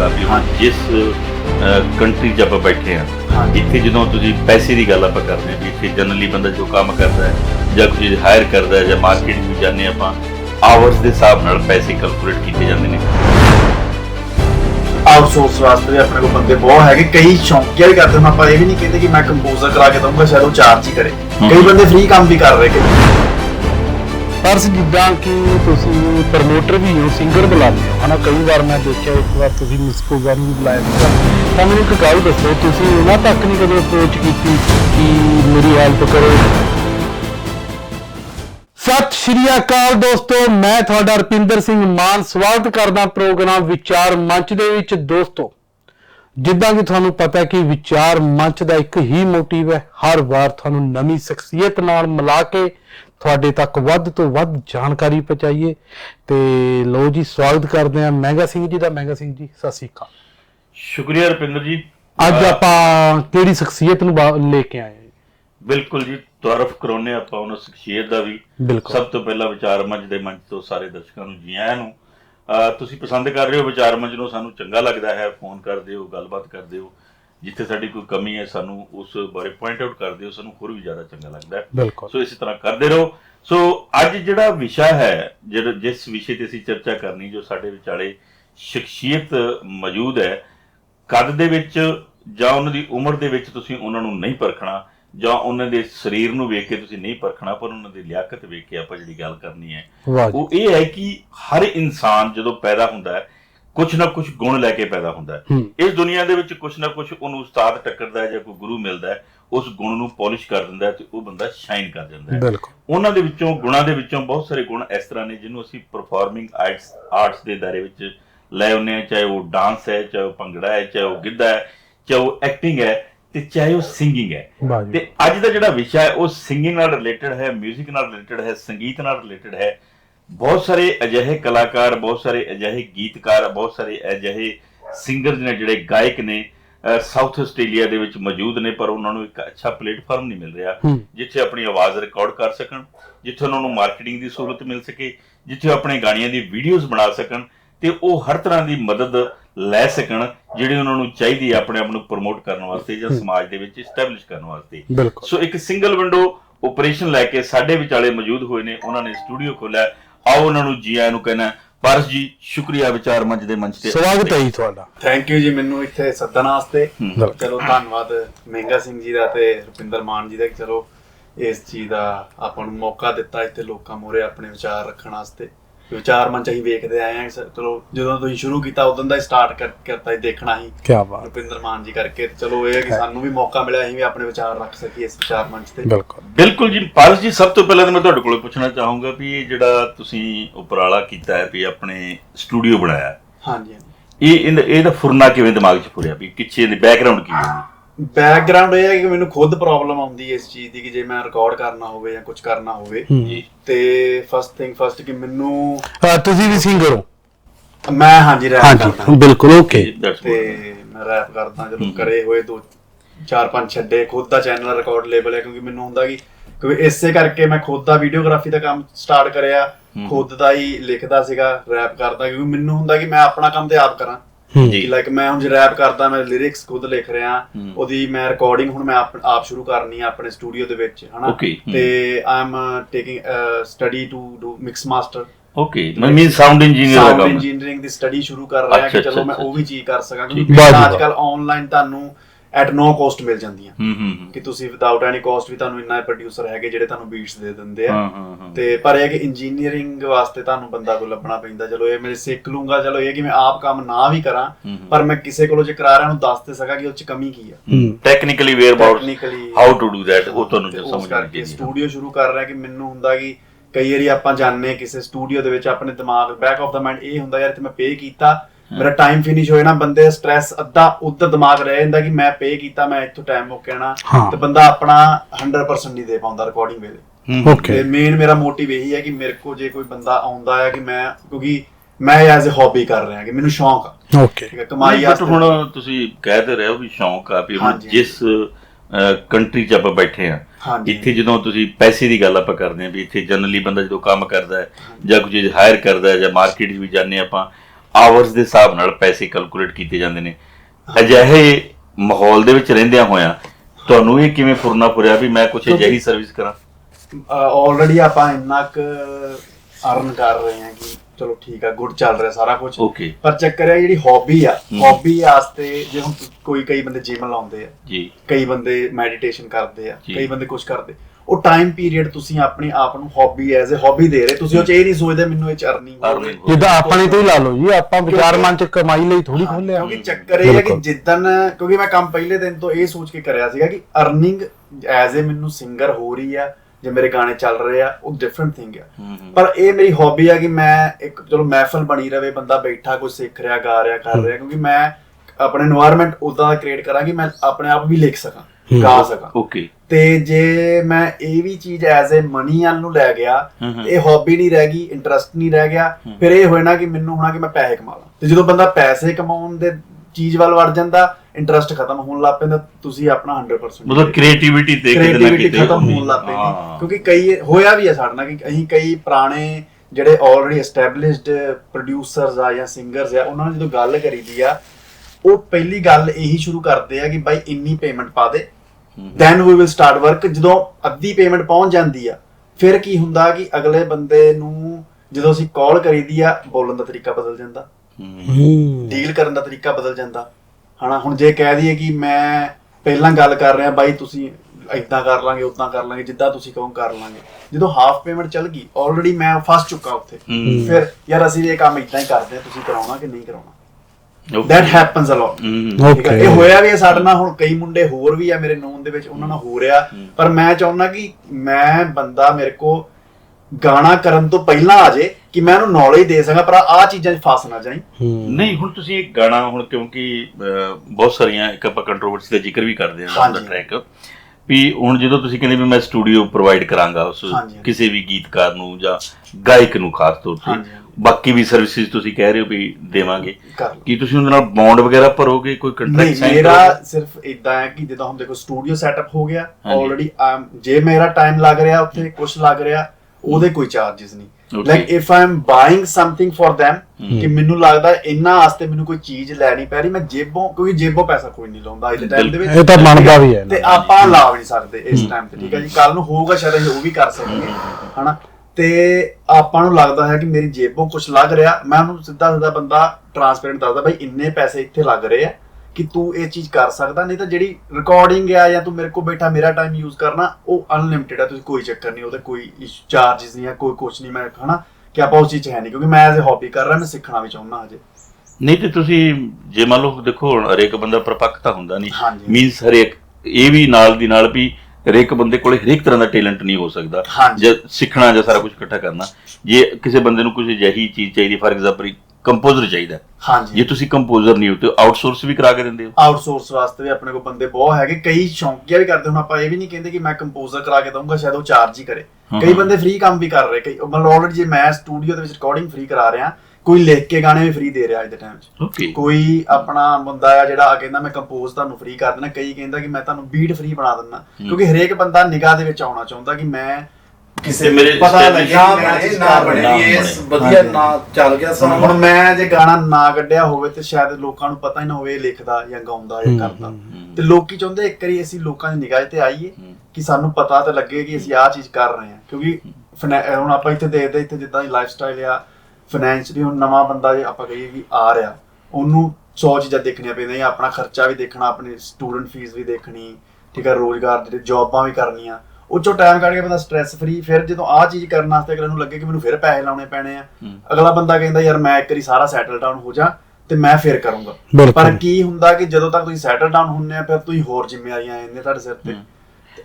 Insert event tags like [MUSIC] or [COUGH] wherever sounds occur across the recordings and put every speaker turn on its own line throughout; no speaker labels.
ਆ ਵੀ ਹੁਣ ਜਿਸ ਕੰਟਰੀ 'ਚ ਆਪਾਂ ਬੈਠੇ ਆ। ਇੱਥੇ ਜਦੋਂ ਤੁਸੀਂ ਪੈਸੇ ਦੀ ਗੱਲ ਆਪਾਂ ਕਰਦੇ ਵੀ ਇੱਥੇ ਜਨਰਲੀ ਬੰਦਾ ਜੋ ਕੰਮ ਕਰਦਾ ਹੈ ਜਾਂ ਕੋਈ ਚੀਜ਼ ਹਾਇਰ ਕਰਦਾ ਹੈ ਜਾਂ ਮਾਰਕੀਟ ਵਿੱਚ ਜਾਂਦੇ ਆਪਾਂ ਆਵਰਸ ਦੇ ਹਿਸਾਬ ਨਾਲ ਪੈਸੇ ਕੈਲਕੂਲੇਟ ਕੀਤੇ ਜਾਂਦੇ ਨੇ
ਆਊਟਸੋਰਸ ਵਾਸਤੇ ਵੀ ਆਪਣੇ ਕੋਲ ਬੰਦੇ ਬਹੁਤ ਹੈਗੇ ਕਈ ਸ਼ੌਂਕੀਆ ਵੀ ਕਰਦੇ ਨੇ ਆਪਾਂ ਇਹ ਵੀ ਨਹੀਂ ਕਹਿੰਦੇ ਕਿ ਮੈਂ ਕੰਪੋਜ਼ਰ ਕਰਾ ਕੇ ਦਊਂਗਾ ਸ਼ਾਇਦ ਉਹ ਚਾਰਜ ਹੀ ਕਰੇ। ਕਈ ਬੰਦੇ ਫ੍ਰੀ ਕੰਮ ਵੀ ਕਰ ਰਹੇ ਕਿ
ਪਰ ਜਿੱਦਾਂ ਕਿ ਤੁਸੀਂ ਪ੍ਰਮੋਟਰ ਵੀ ਹੋ ਸਿੰਗਰ ਬੁਲਾਉਂਦੇ ਹੋ ਹਨਾ, ਕਈ ਵਾਰ ਮੈਂ ਦੇਖਿਆ, ਇੱਕ ਵਾਰ ਤੁਸੀਂ ਮਿਸਕੋ ਗਨ ਵੀ ਬੁਲਾਇਆ ਸੀਗਾ। ਤਾਂ ਮੈਨੂੰ ਇੱਕ ਗੱਲ ਦੱਸੋ, ਤੁਸੀਂ ਉਹਨਾਂ ਤੱਕ ਨਹੀਂ ਕਦੇ ਅਪਰੋਚ ਕੀਤੀ ਕਿ ਮੇਰੀ ਹੈਲਪ ਕਰੋ? ਸਤਿ ਸ਼੍ਰੀ ਅਕਾਲ ਦੋਸਤੋ, ਮੈਂ ਤੁਹਾਡਾ ਰਪਿੰਦਰ ਸਿੰਘ ਮਾਨ। ਸਵਾਗਤ ਕਰਦਾ ਪ੍ਰੋਗਰਾਮ ਵਿਚਾਰ ਮੰਚ ਦੇ ਵਿੱਚ। ਦੋਸਤੋ, ਜਿੱਦਾਂ ਕਿ ਤੁਹਾਨੂੰ ਪਤਾ ਕਿ ਵਿਚਾਰ ਮੰਚ ਦਾ ਇੱਕ ਹੀ ਮੋਟਿਵ ਹੈ, ਹਰ ਵਾਰ ਤੁਹਾਨੂੰ ਨਵੀਂ ਸ਼ਖਸੀਅਤ ਨਾਲ ਮਿਲਾ ਕੇ ਤੁਹਾਡੇ ਤੱਕ ਵੱਧ ਤੋਂ ਵੱਧ ਜਾਣਕਾਰੀ ਪਹੁੰਚਾਈਏ। ਤੇ ਲੋ ਜੀ ਸਵਾਗਤ ਕਰਦੇ ਹਾਂ ਮਹਿੰਗਾ ਸਿੰਘ ਜੀ ਦਾ। ਮਹਿੰਗਾ ਸਿੰਘ ਜੀ ਸਤਿ ਸ਼੍ਰੀ ਅਕਾਲ।
ਸ਼ੁਕਰੀਆ ਰੁਪਿੰਦਰ ਜੀ।
ਅੱਜ ਆਪਾਂ ਕਿਹੜੀ ਸ਼ਖਸੀਅਤ ਨੂੰ ਲੈ ਕੇ ਆਏ?
ਬਿਲਕੁਲ ਜੀ ਤਾਰਫ ਕਰਾਉਨੇ ਆਪਾਂ ਉਹਨਾਂ ਸ਼ਖਸੀਅਤ ਦਾ ਵੀ।
ਬਿਲਕੁਲ।
ਸਭ ਤੋਂ ਪਹਿਲਾਂ ਵਿਚਾਰ ਮੰਚ ਦੇ ਮੰਚ ਤੋਂ ਸਾਰੇ ਦਰਸ਼ਕਾਂ ਨੂੰ ਜੀ ਆਇਆਂ ਨੂੰ। ਤੁਸੀਂ ਪਸੰਦ ਕਰ ਰਹੇ ਹੋ ਵਿਚਾਰ ਮੰਚ ਨੂੰ ਸਾਨੂੰ ਚੰਗਾ ਲੱਗਦਾ ਹੈ। ਫੋਨ ਕਰਦੇ ਹੋ ਗੱਲਬਾਤ ਕਰਦੇ ਹੋ। ਜਿੱਥੇ ਸਾਡੀ ਕੋਈ ਕਮੀ ਹੈ ਸਾਨੂੰ ਉਸ ਬਾਰੇ ਪੁਆਇੰਟ ਆਊਟ ਕਰਦੇ ਹੋ ਸਾਨੂੰ ਹੋਰ ਵੀ ਜ਼ਿਆਦਾ ਚੰਗਾ ਲੱਗਦਾ ਹੈ। ਸੋ ਇਸੇ ਤਰ੍ਹਾਂ ਕਰਦੇ ਰਹੋ। ਸੋ ਅੱਜ ਜਿਹੜਾ ਵਿਸ਼ਾ ਹੈ ਜਿਹੜਾ ਜਿਸ ਵਿਸ਼ੇ ਤੇ ਅਸੀਂ ਚਰਚਾ ਕਰਨੀ ਜੋ ਸਾਡੇ ਵਿਚਾਲੇ ਸ਼ਖਸੀਅਤ ਮੌਜੂਦ ਹੈ ਕੱਦ ਦੇ ਵਿੱਚ ਜਾਂ ਉਹਨਾਂ ਦੀ ਉਮਰ ਦੇ ਵਿੱਚ ਤੁਸੀਂ ਉਹਨਾਂ ਨੂੰ ਨਹੀਂ ਪਰਖਣਾ ਜਾਂ ਉਹਨਾਂ ਦੇ ਸਰੀਰ ਨੂੰ ਵੇਖ ਕੇ ਤੁਸੀਂ ਨਹੀਂ ਪਰਖਣਾ ਪਰ ਉਹਨਾਂ ਦੀ ਲਿਆਕਤ ਵੇਖ ਕੇ ਆਪਾਂ ਜਿਹੜੀ ਗੱਲ ਕਰਨੀ ਹੈ ਉਹ ਇਹ ਹੈ ਕਿ ਹਰ ਇਨਸਾਨ ਜਦੋਂ ਪੈਦਾ ਹੁੰਦਾ ਹੈ ਕੁਝ ਨਾ ਕੁਝ ਗੁਣ ਲੈ ਕੇ ਪੈਦਾ ਹੁੰਦਾ ਹੈ। ਇਸ ਦੁਨੀਆ ਦੇ ਵਿੱਚ ਕੁਝ ਨਾ ਕੁਝ ਉਹਨੂੰ ਉਸਤਾਦ ਟੱਕਰਦਾ ਹੈ ਜਾਂ ਕੋਈ ਗੁਰੂ ਮਿਲਦਾ ਹੈ ਉਸ ਗੁਣ ਨੂੰ ਪਾਲਿਸ਼ ਕਰ ਦਿੰਦਾ ਹੈ ਤੇ ਉਹ ਬੰਦਾ ਸ਼ਾਈਨ ਕਰ ਜਾਂਦਾ ਹੈ।
ਬਿਲਕੁਲ।
ਉਹਨਾਂ ਦੇ ਵਿੱਚੋਂ ਗੁਣਾਂ ਦੇ ਵਿੱਚੋਂ ਬਹੁਤ ਸਾਰੇ ਗੁਣ ਇਸ ਤਰ੍ਹਾਂ ਨੇ ਜਿਹਨੂੰ ਅਸੀਂ ਪਰਫਾਰਮਿੰਗ ਆਰਟਸ ਆਰਟਸ ਦੇ ਦਾਇਰੇ ਵਿੱਚ ਲੈ ਆਉਂਦੇ ਹਾਂ ਚਾਹੇ ਉਹ ਡਾਂਸ ਹੈ ਚਾਹੇ ਉਹ ਭੰਗੜਾ ਹੈ ਚਾਹੇ ਉਹ ਗਿੱਧਾ ਹੈ ਚਾਹੇ ਉਹ ਐਕਟਿੰਗ ਹੈ ਤੇ ਚਾਹੇ ਉਹ ਸਿੰਗਿੰਗ ਹੈ। ਤੇ ਅੱਜ ਦਾ ਜਿਹੜਾ ਵਿਸ਼ਾ ਹੈ ਉਹ ਸਿੰਗਿੰਗ ਨਾਲ ਰਿਲੇਟਡ ਹੈ 뮤직 ਨਾਲ ਰਿਲੇਟਡ ਹੈ ਸੰਗੀਤ ਨਾਲ ਰਿਲੇਟਡ ਹੈ। ਬਹੁਤ ਸਾਰੇ ਅਜਿਹੇ ਕਲਾਕਾਰ ਬਹੁਤ ਸਾਰੇ ਅਜਿਹੇ ਗੀਤਕਾਰ ਬਹੁਤ ਸਾਰੇ ਅਜਿਹੇ ਸਿੰਗਰ ਨੇ ਜਿਹੜੇ ਗਾਇਕ ਨੇ ਸਾਊਥ ਆਸਟ੍ਰੇਲੀਆ ਦੇ ਵਿੱਚ ਮੌਜੂਦ ਨੇ ਪਰ ਉਹਨਾਂ ਨੂੰ ਇੱਕ ਅੱਛਾ ਪਲੇਟਫਾਰਮ ਨਹੀਂ ਮਿਲ ਰਿਹਾ ਜਿੱਥੇ ਆਪਣੀ ਆਵਾਜ਼ ਰਿਕਾਰਡ ਕਰ ਸਕਣ ਜਿੱਥੇ ਉਹਨਾਂ ਨੂੰ ਮਾਰਕੀਟਿੰਗ ਦੀ ਸਹੂਲਤ ਮਿਲ ਸਕੇ ਜਿੱਥੇ ਆਪਣੇ ਗਾਣਿਆਂ ਦੀ ਵੀਡੀਓਜ਼ ਬਣਾ ਸਕਣ ਤੇ ਉਹ ਹਰ ਤਰ੍ਹਾਂ ਦੀ ਮਦਦ ਲੈ ਸਕਣ ਜਿਹੜੀ ਉਹਨਾਂ ਨੂੰ ਚਾਹੀਦੀ ਹੈ ਆਪਣੇ ਆਪ ਨੂੰ ਪ੍ਰਮੋਟ ਕਰਨ ਵਾਸਤੇ ਜਾਂ ਸਮਾਜ ਦੇ ਵਿੱਚ ਐਸਟੈਬਲਿਸ਼ ਕਰਨ ਵਾਸਤੇ। ਸੋ ਇੱਕ ਸਿੰਗਲ ਵਿੰਡੋ ਆਪਰੇਸ਼ਨ ਲੈ ਕੇ ਸਾਡੇ ਵਿਚਾਲੇ ਮੌਜੂਦ ਹੋਏ ਨੇ ਉਹਨਾਂ ਨੇ ਸਟੂਡੀਓ ਖੋਲਿਆ ਆਓ ਉਹਨਾਂ ਨੂੰ ਜੀ ਆਇਆਂ ਨੂੰ ਕਹਿਣਾ ਪਾਰਸ ਜੀ ਸ਼ੁਕਰੀਆ ਵਿਚਾਰ ਮੰਚ ਦੇ ਮੰਚ ਤੇ।
ਸਵਾਗਤ ਹੈ ਜੀ ਤੁਹਾਡਾ।
ਥੈਂਕ ਯੂ ਜੀ ਮੈਨੂੰ ਇੱਥੇ ਸੱਦਣ ਵਾਸਤੇ। ਚਲੋ ਧੰਨਵਾਦ ਮਹਿੰਗਾ ਸਿੰਘ ਜੀ ਦਾ ਤੇ ਰੁਪਿੰਦਰ ਮਾਨ ਜੀ ਦਾ ਕਿ ਚਲੋ ਇਸ ਚੀਜ਼ ਦਾ ਆਪਾਂ ਨੂੰ ਮੌਕਾ ਦਿੱਤਾ ਇੱਥੇ ਲੋਕਾਂ ਮੂਹਰੇ ਆਪਣੇ ਵਿਚਾਰ ਰੱਖਣ ਵਾਸਤੇ। ਵਿਚਾਰ ਮੰਚ ਅਸੀਂ ਵੇਖਦੇ ਆਏ ਹਾਂ ਸ- ਚਲੋ ਜਦੋਂ ਤੁਸੀਂ ਸ਼ੁਰੂ ਕੀਤਾ ਉਦੋਂ ਦਾ ਹੀ ਸਟਾਰਟ ਕਰਤਾ ਹੀ ਦੇਖਣਾ ਹੀ
ਕੀ ਬਾਤ।
ਰੁਪਿੰਦਰ ਮਾਨ ਜੀ ਕਰਕੇ ਚਲੋ ਇਹ ਹੈ ਕਿ ਸਾਨੂੰ ਵੀ ਮੌਕਾ ਮਿਲਿਆ ਅਸੀਂ ਵੀ ਆਪਣੇ ਵਿਚਾਰ ਰੱਖ ਸਕੀਏ ਇਸ ਵਿਚਾਰ ਮੰਚ ਤੇ।
ਬਿਲਕੁਲ।
ਬਿਲਕੁਲ ਜੀ ਪਾਰਸ ਜੀ ਸਭ ਤੋਂ ਪਹਿਲਾਂ ਤਾਂ ਮੈਂ ਤੁਹਾਡੇ ਕੋਲੋਂ ਪੁੱਛਣਾ ਚਾਹੂੰਗਾ ਵੀ ਇਹ ਜਿਹੜਾ ਤੁਸੀਂ ਉਪਰਾਲਾ ਕੀਤਾ ਹੈ ਵੀ ਆਪਣੇ ਸਟੂਡੀਓ ਬਣਾਇਆ ਹੈ,
ਹਾਂਜੀ ਹਾਂਜੀ।
ਇਹ ਇਹਦਾ- ਫੁਰਨਾ ਕਿਵੇਂ ਦਿਮਾਗ 'ਚ ਫੁਰਿਆ ਵੀ ਪਿੱਛੇ ਦੀ ਬੈਕਗ੍ਰਾਉਂਡ ਕੀ ਹੈ?
ਬੈਕਗ੍ਰਾਉਂਡ ਇਹ ਹੈ ਕਿ ਮੈਨੂੰ ਖੁਦ ਪ੍ਰੋਬਲਮ ਆਉਂਦੀ ਹੈ ਇਸ ਚੀਜ਼ ਦੀ ਕਿ ਜੇ ਮੈਂ ਰਿਕਾਰਡ ਕਰਨਾ ਹੋਵੇ ਜਾਂ ਕੁਝ ਕਰਨਾ ਹੋਵੇ। ਤੇ ਫਸਟ ਥਿੰਗ ਫਸਟ ਕਿ ਮੈਨੂੰ
ਤੁਸੀਂ ਵੀ ਸਿੰਗਰ ਹੋ
ਮੈਂ ਹਾਂਜੀ ਰੈਪ ਕਰਦਾ।
ਹਾਂਜੀ ਬਿਲਕੁਲ ਓਕੇ
ਤੇ. ਮੈਂ ਰੈਪ ਕਰਦਾ ਜਦੋਂ। ਕਰੇ ਹੋਏ ਦੋ ਚਾਰ ਪੰਜ ਛੱਡੇ ਖੁਦ ਦਾ ਚੈਨਲ ਰਿਕਾਰਡ ਲੇਬਲ ਹੈ ਕਿਉਂਕਿ ਮੈਨੂੰ ਹੁੰਦਾ ਕਿ ਕਿਉਂਕਿ ਇਸੇ ਕਰਕੇ ਮੈਂ ਖੁਦ ਦਾ ਵੀਡੀਓਗ੍ਰਾਫੀ ਦਾ ਕੰਮ ਸਟਾਰਟ ਕਰਿਆ। ਖੁਦ ਦਾ ਹੀ ਲਿਖਦਾ ਸੀਗਾ ਰੈਪ ਕਰਦਾ ਕਿਉਂਕਿ ਮੈਨੂੰ ਹੁੰਦਾ ਕਿ ਮੈਂ ਆਪਣਾ ਕੰਮ ਤੇ ਆਪ ਕਰਾਂ।
ਜੀ।
ਲਾਈਕ ਮੈਂ ਹੁਣ ਜੇ ਰੈਪ ਕਰਦਾ ਮੈਂ ਲਿਰਿਕਸ ਖੁਦ ਲਿਖ ਰਿਹਾ। ਉਹਦੀ ਮੈਂ ਰਿਕਾਰਡਿੰਗ ਹੁਣ ਮੈਂ ਆਪ ਸ਼ੁਰੂ ਕਰਨੀ ਆ ਆਪਣੇ ਸਟੂਡੀਓ ਦੇ ਵਿੱਚ ਹਨਾ। ਤੇ I am taking study to do mix master
okay ਮੈਂ ਮੀਨ ਸਾਊਂਡ ਇੰਜੀਨੀਅਰ ਦਾ
ਸਾਊਂਡ
ਹੈ।
ਇੰਜੀਨੀਅਰਿੰਗ ਦੀ ਸਟੱਡੀ ਸ਼ੁਰੂ ਕਰ ਰਿਹਾ ਕਿ ਚਲੋ ਮੈਂ ਉਹ। ਵੀ ਚੀਜ਼ ਕਰ ਸਕਾਂ ਕਿਉਂਕਿ
ਹੈ।
ਅੱਜ ਕੱਲ ਆਨਲਾਈਨ ਤੁਹਾਨੂੰ ਐਟ ਨੋ ਕਾਸਟ ਮਿਲ ਜਾਂਦੀਆਂ।
ਹੂੰ ਹੂੰ
ਕਿ ਤੁਸੀਂ ਵਿਦਆਊਟ ਐਨੀ ਕਾਸਟ ਵੀ ਤੁਹਾਨੂੰ ਇੰਨਾ ਪ੍ਰੋਡਿਊਸਰ ਹੈਗੇ ਜਿਹੜੇ ਤੁਹਾਨੂੰ ਬੀਟਸ ਦੇ ਦਿੰਦੇ ਆ।
ਹਾਂ ਹਾਂ ਹਾਂ।
ਤੇ ਪਰ ਇਹ ਕਿ ਇੰਜੀਨੀਅਰਿੰਗ ਵਾਸਤੇ ਤੁਹਾਨੂੰ ਬੰਦਾ ਕੋਈ ਲੱਭਣਾ ਪੈਂਦਾ। ਚਲੋ ਇਹ ਮੈਂ ਸਿੱਖ ਲੂੰਗਾ ਚਲੋ ਇਹ ਕਿ ਮੈਂ ਆਪ ਕੰਮ ਨਾ ਵੀ ਕਰਾਂ। ਪਰ ਮੈਂ ਕਿਸੇ ਕੋਲੋਂ ਜੇ ਕਰਾ ਰਿਹਾ ਨੂੰ ਦੱਸ ਤੇ ਸਕਾਂ ਕਿ ਉਹ ਚ ਕਮੀ ਕੀ ਆ।
Technically where
about
how to do that ਉਹ ਤੁਹਾਨੂੰ ਜੋ ਸਮਝ ਨਹੀਂ। ਚਾਹੀਦੀ
ਸਟੂਡੀਓ ਸ਼ੁਰੂ ਕਰ ਰਿਹਾ ਕਿ ਮੈਨੂੰ ਹੁੰਦਾ ਕਿ ਕਈ ਵਾਰੀ ਆਪਾਂ ਜਾਣਨੇ ਕਿਸੇ ਸਟੂਡੀਓ ਦੇ ਵਿੱਚ ਆਪਣੇ ਦਿਮਾਗ ਬੈਕ ਆਫ ਦਾ ਮਾਈਂਡ ਇਹ ਹੁੰਦਾ ਯਾਰ ਤੇ ਮੈਂ ਪੇ ਕੀਤਾ ਮੇਰਾ ਟਾਈਮ ਫਿਨਿਸ਼ ਹੋਏ ਨਾ ਬੰਦੇ ਸਟ੍ਰੈਸ ਅੱਧਾ ਉਧਰ ਦਿਮਾਗ ਰਹਿ ਜਾਂਦਾ ਕਿ ਮੈਂ ਪੇ ਕੀਤਾ ਮੈਂ ਇੱਥੋਂ ਟਾਈਮ ਮੁੱਕਿਆਣਾ
ਹਾਂ।
ਤੇ ਬੰਦਾ ਆਪਣਾ 100% ਨਹੀਂ ਦੇ ਪਾਉਂਦਾ ਰਿਕਾਰਡਿੰਗ ਵੇਲੇ।
ਓਕੇ
ਤੇ ਮੇਨ ਮੇਰਾ ਮੋਟਿਵ ਇਹੀ ਹੈ ਕਿ ਮੇਰੇ ਕੋ ਜੇ ਕੋਈ ਬੰਦਾ ਆਉਂਦਾ ਹੈ ਕਿ ਮੈਂ ਕਿਉਂਕਿ ਮੈਂ ਐਜ਼ ਅ ਹੌਬੀ ਕਰ ਰਿਹਾ ਕਿ ਮੈਨੂੰ ਸ਼ੌਂਕ ਆ।
ਓਕੇ
ਠੀਕ ਹੈ ਕਮਾਈ ਵਾਸਤੇ
ਹੁਣ ਤੁਸੀਂ ਕਹਿ ਤੇ ਰਹੇ ਹੋ ਵੀ ਸ਼ੌਂਕ ਆ ਵੀ ਹੁਣ। ਜਿਸ ਕੰਟਰੀ 'ਚ ਆਪਾਂ ਬੈਠੇ ਆ ਇੱਥੇ ਜਦੋਂ ਤੁਸੀਂ ਪੈਸੇ ਦੀ ਗੱਲ ਆਪਾਂ ਕਰਦੇ ਆ ਵੀ ਇੱਥੇ ਜਨਰਲੀ ਬੰਦਾ ਜਦੋਂ ਕੰਮ ਕਰਦਾ ਹੈ ਜਾਂ ਕੋਈ ਚੀਜ਼ ਹਾਇਰ ਕਰਦਾ ਹੈ ਜਾਂ ਮਾਰਕੀਟ 'ਚ ਵੀ ਜਾਂਦੇ ਆਪਾਂ ਆਵਰਸ ਦੇ ਹਿਸਾਬ ਨਾਲ ਪੈਸੇ ਕੈਲਕੂਲੇਟ ਕੀਤੇ ਜਾਂਦੇ ਨੇ। ਅਜਿਹੇ ਮਾਹੌਲ ਦੇ ਵਿੱਚ ਰਹਿੰਦਿਆਂ ਹੋਇਆਂ ਤੁਹਾਨੂੰ ਇਹ ਕਿਵੇਂ ਫੁਰਨਾ ਫੁਰਿਆ ਵੀ ਮੈਂ ਕੁਝ ਅਜਿਹੀ ਸਰਵਿਸ ਕਰਾਂ?
ਆਲਰੇਡੀ ਆਪਾਂ ਇੰਨਾ ਕੁ ਅਰਨ ਕਰ ਰਹੇ ਹਾਂ ਕਿ ਚਲੋ ਠੀਕ ਆ ਗੁੱਡ ਚੱਲ ਰਿਹਾ ਸਾਰਾ ਕੁਝ
ਓਕੇ
ਪਰ ਚੱਕਰ ਹੈ ਜਿਹੜੀ ਹੌਬੀ ਆ। ਹੌਬੀ ਵਾਸਤੇ ਜੇ ਹੁਣ ਕੋਈ ਕਈ ਬੰਦੇ ਜਿਮ ਲਾਉਂਦੇ ਆ
ਜੀ।
ਕਈ ਬੰਦੇ ਮੈਡੀਟੇਸ਼ਨ ਕਰਦੇ ਆ। ਕਈ ਬੰਦੇ ਕੁਝ ਕਰਦੇ। ਉਹ ਟਾਈਮ ਪੀਰੀਅਡ ਤੁਸੀਂ ਆਪਣੇ ਆਪ ਨੂੰ ਹੌਬੀ ਐਜ਼ ਅ ਹੌਬੀ ਦੇ ਰਹੇ ਤੁਸੀਂ ਉਹ ਚ ਇਹ ਨਹੀਂ ਸੋਚਦੇ ਮੈਨੂੰ ਇਹ ਚ ਅਰਨਿੰਗ
ਜਿੱਦਾਂ ਆਪਣੇ ਤੇ ਹੀ ਲਾ ਲਓ ਜੀ ਆਪਾਂ ਵਿਚਾਰ ਮਨ ਚ ਕਮਾਈ ਲਈ ਥੋੜੀ ਖੋਲਿਆ
ਕਿਉਂਕਿ ਚੱਕਰ ਇਹ ਹੈ ਕਿ
ਬਿਲਕੁਲ।
ਕਿਉਂਕਿ ਮੈਂ ਕੰਮ ਪਹਿਲੇ ਦਿਨ ਤੋਂ ਇਹ ਸੋਚ ਕੇ ਕਰਿਆ ਸੀਗਾ ਕਿ ਅਰਨਿੰਗ ਐਜ਼ ਅ ਮੈਨੂੰ ਸਿੰਗਰ ਹੋ ਰਹੀ ਆ ਜੇ ਮੇਰੇ ਗਾਣੇ ਚੱਲ ਰਹੇ ਆ ਉਹ ਡਿਫਰੈਂਟ ਥਿੰਗ ਆ। ਪਰ ਇਹ ਮੇਰੀ ਹੌਬੀ ਆ ਕਿ ਮੈਂ ਇੱਕ ਚਲੋ ਮਹਿਫਲ ਬਣੀ ਰਵੇ ਬੰਦਾ ਬੈਠਾ ਕੁਝ ਸਿੱਖ ਰਿਹਾ ਗਾ ਰਿਹਾ ਕਰ ਰਿਹਾ ਕਿਉਂਕਿ ਮੈਂ ਆਪਣੇ এনवायरमेंट ਉਦਾਂ ਦਾ ਕ੍ਰੀਏਟ ਕਰਾਂ ਮੈਂ ਆਪਣੇ ਆਪ ਵੀ ਲਿਖ ਸਕਾਂ। ਗਾ ਸਕਾਂ
ਓਕੇ
ਤੇ ਜੇ ਮੈਂ ਇਹ ਵੀ ਚੀਜ਼ ਐਜ਼ ਅ ਮਨੀ ਵੱਲ ਨੂੰ ਲੈ ਗਿਆ। ਇਹ ਹੌਬੀ ਨਹੀਂ ਰਹਿ ਗਈ ਇੰਟਰਸਟ ਨਹੀਂ ਰਹਿ ਗਿਆ। ਫਿਰ ਇਹ ਹੋਇਆ ਨਾ ਕਿ ਮੈਨੂੰ ਹੋਣਾ ਕਿ ਮੈਂ ਪੈਸੇ ਕਮਾ ਲਾਂ ਤੇ ਜਦੋਂ ਬੰਦਾ ਪੈਸੇ ਕਮਾਉਣ ਦੇ ਚੀਜ਼ ਵੱਲ ਵੜ ਜਾਂਦਾ ਇੰਟਰਸਟ ਖਤਮ ਹੋਣ ਲੱਗ ਪੈਂਦਾ ਤੁਸੀਂ ਆਪਣਾ 100%
ਮਤਲਬ ਕ੍ਰੀਏਟੀਵਿਟੀ ਤੇ ਕਿਤੇ ਨਾ ਕਿਤੇ
ਖਤਮ
ਹੋਣੀ।
ਹੋਣ ਲੱਗ ਪੈਂਦੀ। ਕਿਉਂਕਿ ਕਈ ਹੋਇਆ ਵੀ ਹੈ ਸਾਡੇ ਨਾਲ ਕਿ ਅਸੀਂ ਕਈ ਪੁਰਾਣੇ ਜਿਹੜੇ ਆਲਰੇਡੀ ਐਸਟੈਬਲਿਸ਼ਡ ਪ੍ਰੋਡਿਊਸਰਸ ਆ ਜਾਂ ਸਿੰਗਰਸ ਆ ਉਹਨਾਂ ਨਾਲ ਜਦੋਂ ਗੱਲ ਕਰੀਦੀ ਆ ਉਹ ਪਹਿਲੀ ਗੱਲ ਇਹੀ ਸ਼ੁਰੂ ਕਰਦੇ ਆ ਕਿ ਬਾਈ ਇੰਨੀ ਪੇਮੈਂਟ ਪਾ ਦੇ। Then we will start work ਜਦੋਂ ਅੱਧੀ ਪੇਮੈਂਟ ਪਹੁੰਚ ਜਾਂਦੀ ਆ ਫਿਰ ਕੀ ਹੁੰਦਾ ਕਿ ਅਗਲੇ ਬੰਦੇ ਨੂੰ ਜਦੋਂ ਅਸੀਂ ਕਾਲ ਕਰੀਦੀ ਆ ਬੋਲਣ ਦਾ ਤਰੀਕਾ ਬਦਲ ਜਾਂਦਾ। ਡੀਲ ਕਰਨ ਦਾ ਤਰੀਕਾ ਬਦਲ ਜਾਂਦਾ। ਹਨਾ ਹੁਣ ਜੇ ਕਹਿ ਦਈਏ ਕਿ ਮੈਂ ਪਹਿਲਾਂ ਗੱਲ ਕਰ ਰਿਹਾ ਬਾਈ ਤੁਸੀਂ ਇਦਾਂ ਕਰ ਲਾਂਗੇ ਉਦਾਂ ਕਰ ਲਾਂਗੇ ਜਿੱਦਾਂ ਤੁਸੀਂ ਕਹੋ ਕਰ ਲਾਂਗੇ। ਜਦੋਂ ਹਾਫ ਪੇਮੈਂਟ ਚੱਲ ਗਈ ਆਲਰੇਡੀ ਮੈਂ ਫਸ ਚੁੱਕਾ ਉੱਥੇ। ਫਿਰ ਯਾਰ ਅਸੀਂ ਇਹ ਕੰਮ ਇਦਾਂ ਹੀ ਕਰਦੇ ਤੁਸੀਂ ਕਰਾਉਣਾ ਕਿ ਨਹੀਂ ਕਰਾਉਣਾ. That happens a
lot.
ਠੀਕ ਹੈ. ਇਹ ਹੋਇਆ ਵੀ ਸਾਡੇ ਨਾਲ ਹੁਣ ਕਈ ਮੁੰਡੇ ਹੋਰ ਵੀ ਆ ਮੇਰੇ ਨੋਨ ਦੇ ਵਿੱਚ ਉਹਨਾਂ ਨਾਲ ਹੋ ਰਿਹਾ
ਹੂੰ।
ਪਰ ਮੈਂ ਚਾਹੁੰਦਾ ਕਿ ਮੈਂ ਬੰਦਾ ਮੇਰੇ ਕੋ ਗਾਣਾ ਕਰਨ ਤੋਂ ਪਹਿਲਾਂ ਆ ਜੇ ਕਿ ਮੈਂ ਉਹਨੂੰ ਨੌਲੇਜ ਦੇ ਸਕਾਂ ਪਰ ਆਹ ਚੀਜ਼ਾਂ 'ਚ ਫਸ ਨਾ ਜਾਈਂ
ਨਹੀਂ ਹੁਣ ਤੁਸੀਂ ਇੱਕ ਗਾਣਾ ਹੁਣ ਕਿਉਂਕਿ ਬਹੁਤ ਸਾਰੀਆਂ ਇੱਕ ਆਪਾਂ ਕੰਟਰੋਵਰਸੀ ਦਾ ਜ਼ਿਕਰ ਵੀ ਕਰਦੇ ਹਾਂ ਦਾ। ਟਰੈਕ ਵੀ ਹੁਣ ਜਦੋਂ ਤੁਸੀਂ ਕਹਿੰਦੇ ਵੀ ਮੈਂ ਸਟੂਡੀਓ ਪ੍ਰੋਵਾਈਡ ਕਰਾਂਗਾ ਉਸ। ਕਿਸੇ ਵੀ ਗੀਤਕਾਰ ਨੂੰ ਜਾਂ ਗਾਇਕ ਨੂੰ ਖਾਸ ਤੌਰ ਤੇ। ਬਾਕੀ ਵੀ ਸਰਵਿਸਿਜ਼ ਤੁਸੀਂ ਕਹਿ ਰਹੇ ਹੋ ਵੀ ਦੇਵਾਂਗੇ।
ਕਰ ਲਓ।
ਕੀ ਤੁਸੀਂ ਉਹਦੇ ਨਾਲ ਬੌਂਡ ਵਗੈਰਾ ਭਰੋਗੇ ਕੋਈ ਕੰਟਰੈਕਟ ਨਹੀਂ ਸਾਈਨ
ਮੇਰਾ ਸਿਰਫ ਇਦਾਂ ਹੈ ਕਿ ਜਦੋਂ ਹਮ ਦੇਖੋ ਸਟੂਡੀਓ ਸੈਟਅਪ ਹੋ ਗਿਆ ਆਲਰੇਡੀ ਜੇ ਮੇਰਾ ਟਾਈਮ ਲੱਗ ਰਿਹਾ ਉੱਥੇ ਕੁਝ ਲੱਗ ਰਿਹਾ ਉਹਦੇ ਕੋਈ ਚਾਰजेस ਨਹੀਂ। Like if I buying something for them ਕਿ ਮੈਨੂੰ ਲੱਗਦਾ ਇਹਨਾਂ ਵਾਸਤੇ ਮੈਨੂੰ ਕੋਈ ਚੀਜ਼ ਲੈਣੀ ਪੈ ਰਹੀ ਮੈਂ ਜੇਬੋਂ ਕਿਉਂਕਿ ਜੇਬੋਂ ਪੈਸਾ ਕੋਈ ਨਹੀਂ ਲਾਉਂਦਾ ਇਸ ਟਾਈਮ ਦੇ ਵਿੱਚ।
ਇਹ ਤਾਂ ਮੰਨਦਾ ਵੀ ਹੈ।
ਤੇ ਆਪਾਂ ਲਾ ਵੀ ਨਹੀਂ ਸਕਦੇ ਇਸ ਟਾਈਮ ਤੇ ਠੀਕ ਹੈ ਜੀ? ਕੱਲ ਨੂੰ ਹੋਊਗਾ ਸ਼ਾਇਦ ਅਸੀਂ ਉਹ ਵੀ ਕਰ ਸਕੀਏ। ਹਨਾ? ਤੇ ਆਪਾਂ ਨੂੰ ਲੱਗਦਾ ਹੈ ਕਿ ਮੇਰੀ ਜੇਬੋਂ ਕੁਝ ਲੱਗ ਰਿਹਾ। ਮੈਂ ਉਹਨੂੰ ਸਿੱਧਾ ਸਿੱਧਾ ਬੰਦਾ ਟਰਾਂਸਪੇਰੈਂਟ ਦੱਸਦਾ ਭਾਈ ਇੰਨੇ ਪੈਸੇ ਇੱਥੇ ਲੱਗ ਰਹੇ ਆ ਕਿ ਤੂੰ ਇਹ ਚੀਜ਼ ਕਰ ਸਕਦਾ। ਨਹੀਂ ਤਾਂ ਜਿਹੜੀ ਰਿਕਾਰਡਿੰਗ ਆ ਜਾਂ ਤੂੰ ਮੇਰੇ ਕੋਲ ਬੈਠਾ ਮੇਰਾ ਟਾਈਮ ਯੂਜ਼ ਕਰਨਾ ਉਹ ਅਨਲਿਮਿਟਿਡ ਆ। ਤੁਸੀਂ ਕੋਈ ਚੱਕਰ ਨਹੀਂ ਉਹਦੇ ਕੋਈ ਚਾਰजेस ਨਹੀਂ ਆ ਕੋਈ ਕੁਝ ਨਹੀਂ। ਮੈਂ ਹਨਾ ਕਿ ਆਪਾਂ ਉਸ ਚੀਜ਼ 'ਚ ਹੈ ਨਹੀਂ ਕਿਉਂਕਿ ਮੈਂ ਐਜ਼ ਅ ਹੌਬੀ ਕਰ ਰਿਹਾ ਮੈਂ ਸਿੱਖਣਾ ਵੀ ਚਾਹੁੰਦਾ ਹਜੇ।
ਨਹੀਂ ਤੇ ਤੁਸੀਂ ਜੇ ਮੰਨ ਲਓ ਦੇਖੋ ਹਰੇਕ ਬੰਦਾ ਪਰਪੱਕ ਤਾਂ ਹੁੰਦਾ ਨਹੀਂ। ਮੀਨਸ ਹਰੇਕ ਇਹ ਵੀ ਨਾਲ ਦੀ ਨਾਲ ਵੀ ਹਰੇਕ ਬੰਦੇ ਕੋਲੇ ਹਰੇਕ ਤਰ੍ਹਾਂ ਦਾ ਟੈਲੈਂਟ ਨਹੀਂ ਹੋ ਸਕਦਾ। ਜੇ ਸਿੱਖਣਾ ਜਾਂ ਸਾਰਾ ਕੁਝ ਇਕੱਠਾ ਕਰਨਾ। ਜੇ ਕਿਸੇ ਬੰਦੇ ਨੂੰ ਕੁਝ ਅਜਿਹੀ ਚੀਜ਼ ਚਾਹੀਦੀ ਫਾਰ ਐਗਜ਼ਾਮਪਲ ਕੰਪੋਜ਼ਰ ਚਾਹੀਦਾ ਜੇ
ਹਾਂਜੀ।
ਤੁਸੀਂ ਕੰਪੋਜ਼ਰ ਨਹੀਂ ਹੋ ਤੇ ਆਊਟਸੋਰਸ ਵੀ ਕਰਾ ਕੇ ਦਿੰਦੇ ਹੋ।
ਆਊਟਸੋਰਸ ਵਾਸਤੇ ਵੀ ਆਪਣੇ ਕੋਲ ਬੰਦੇ ਬਹੁਤ ਹੈਗੇ। ਕਈ ਸ਼ੌਂਕੀਆ ਵੀ ਕਰਦੇ ਹੁਣ ਆਪਾਂ ਇਹ ਵੀ ਨਹੀਂ ਕਹਿੰਦੇ ਕਿ ਮੈਂ ਕੰਪੋਜ਼ਰ ਕਰਾ ਕੇ ਦਊਂਗਾ ਸ਼ਾਇਦ ਉਹ ਚਾਰਜ ਹੀ ਕਰੇ। ਕਈ। ਬੰਦੇ ਫ੍ਰੀ ਕੰਮ ਵੀ ਕਰ ਰਹੇ। ਕਈ ਮਤਲਬ ਆਲਰੇਡੀ ਜੇ ਮੈਂ ਸਟੂਡੀਓ ਦੇ ਵਿੱਚ ਰਿਕਾਰਡਿੰਗ ਫ੍ਰੀ ਕਰਾ ਰਿਹਾ ਕੋਈ ਲਿਖ ਕੇ ਗਾਣੇ ਵੀ ਫ੍ਰੀ ਦੇ ਰਿਹਾ ਅੱਜ ਦੇ ਟਾਈਮ 'ਚ।
ਓਕੇ
ਕੋਈ ਆਪਣਾ ਬੰਦਾ ਆ ਜਿਹੜਾ ਆ ਕਹਿੰਦਾ ਮੈਂ ਕੰਪੋਜ਼ ਤੁਹਾਨੂੰ ਫ੍ਰੀ ਕਰ ਦੇਣਾ ਕਈ ਕਹਿੰਦਾ ਕਿ ਮੈਂ ਤੁਹਾਨੂੰ ਬੀਟ ਫ੍ਰੀ ਬਣਾ ਦਿੰਦਾ। ਕਿਉਂਕਿ ਹਰੇਕ ਬੰਦਾ ਨਿਗਾਹ ਦੇ ਵਿੱਚ ਆਉਣਾ ਚਾਹੁੰਦਾ ਕਿ ਮੈਂ ਕਿਸੇ
ਮੇਰੇ
ਪਤਾ
stage
ਲੱਗੇ
ਨਾ
ਕਿ ਮੈਂ
ਨਾ ਬਣੇ। ਇਸ ਵਧੀਆ। ਨਾ ਚੱਲ ਗਿਆ
ਹੁਣ ਹੁਣ ਮੈਂ ਜੇ ਗਾਣਾ ਨਾ ਕੱਢਿਆ ਹੋਵੇ ਤੇ ਸ਼ਾਇਦ ਲੋਕਾਂ ਨੂੰ ਪਤਾ ਹੀ ਨਾ ਹੋਵੇ ਇਹ ਲਿਖਦਾ ਜਾਂ ਗਾਉਂਦਾ ਜਾਂ ਕਰਦਾ। ਤੇ ਲੋਕੀ ਚਾਹੁੰਦੇ ਇੱਕ ਵਾਰੀ ਅਸੀਂ ਲੋਕਾਂ ਦੀ ਨਿਗਾਹ 'ਤੇ ਆਈਏ। ਕਿ ਸਾਨੂੰ ਪਤਾ ਤਾਂ ਲੱਗੇ ਕਿ ਅਸੀਂ ਆਹ ਚੀਜ਼ ਕਰ ਰਹੇ ਹਾਂ। ਕਿਉਂਕਿ ਹੁਣ ਆਪਾਂ ਇੱਥੇ ਦੇਖਦੇ ਇੱਥੇ ਜਿੱਦਾਂ ਦੀ ਲਾਈਫ ਸਟਾਈਲ ਆ ਫਾਈਨੈਂਸ਼ਲੀ ਹੁਣ ਨਵਾਂ ਬੰਦਾ ਜੇ ਆਪਾਂ ਕਹੀਏ ਕਿ ਆ ਰਿਹਾ ਉਹਨੂੰ 100 ਚੀਜ਼ਾਂ ਦੇਖਣੀਆਂ ਪੈਂਦੀਆਂ ਆਪਣਾ ਖਰਚਾ ਵੀ ਦੇਖਣਾ ਆਪਣੀ ਸਟੂਡੈਂਟ ਫੀਸ ਵੀ ਦੇਖਣੀ ਠੀਕ ਹੈ ਰੋਜ਼ਗਾਰ ਜਿਹੜੇ ਜੌਬਾਂ ਵੀ ਕਰਨੀਆਂ ਉਹ ਚੋਂ ਟਾਈਮ ਕੱਢ ਕੇ ਬੰਦਾ ਸਟ੍ਰੈਸ ਫਰੀ ਫਿਰ ਜਦੋਂ ਆਹ ਚੀਜ਼ ਕਰਨ ਵਾਸਤੇ ਅਗਲੇ ਨੂੰ ਲੱਗੇ ਕਿ ਮੈਨੂੰ ਫਿਰ ਪੈਸੇ ਲਾਉਣੇ ਪੈਣੇ ਆ। ਅਗਲਾ ਬੰਦਾ ਕਹਿੰਦਾ ਯਾਰ ਮੈਂ ਇੱਕ ਵਾਰੀ ਸਾਰਾ ਸੈਟਲ ਡਾਊਨ ਹੋ ਜਾ ਤੇ ਮੈਂ ਫਿਰ ਕਰੂੰਗਾ। ਪਰ ਕੀ ਹੁੰਦਾ ਕਿ ਜਦੋਂ ਤੱਕ ਤੁਸੀਂ ਸੈਟਲ ਡਾਊਨ ਹੁੰਨੇ ਆ ਫਿਰ ਤੁਸੀਂ ਹੋਰ ਜ਼ਿੰਮੇਵਾਰੀਆਂ ਆ ਜਾਂਦੀਆਂ ਤੁਹਾਡੇ ਸਿਰ ਤੇ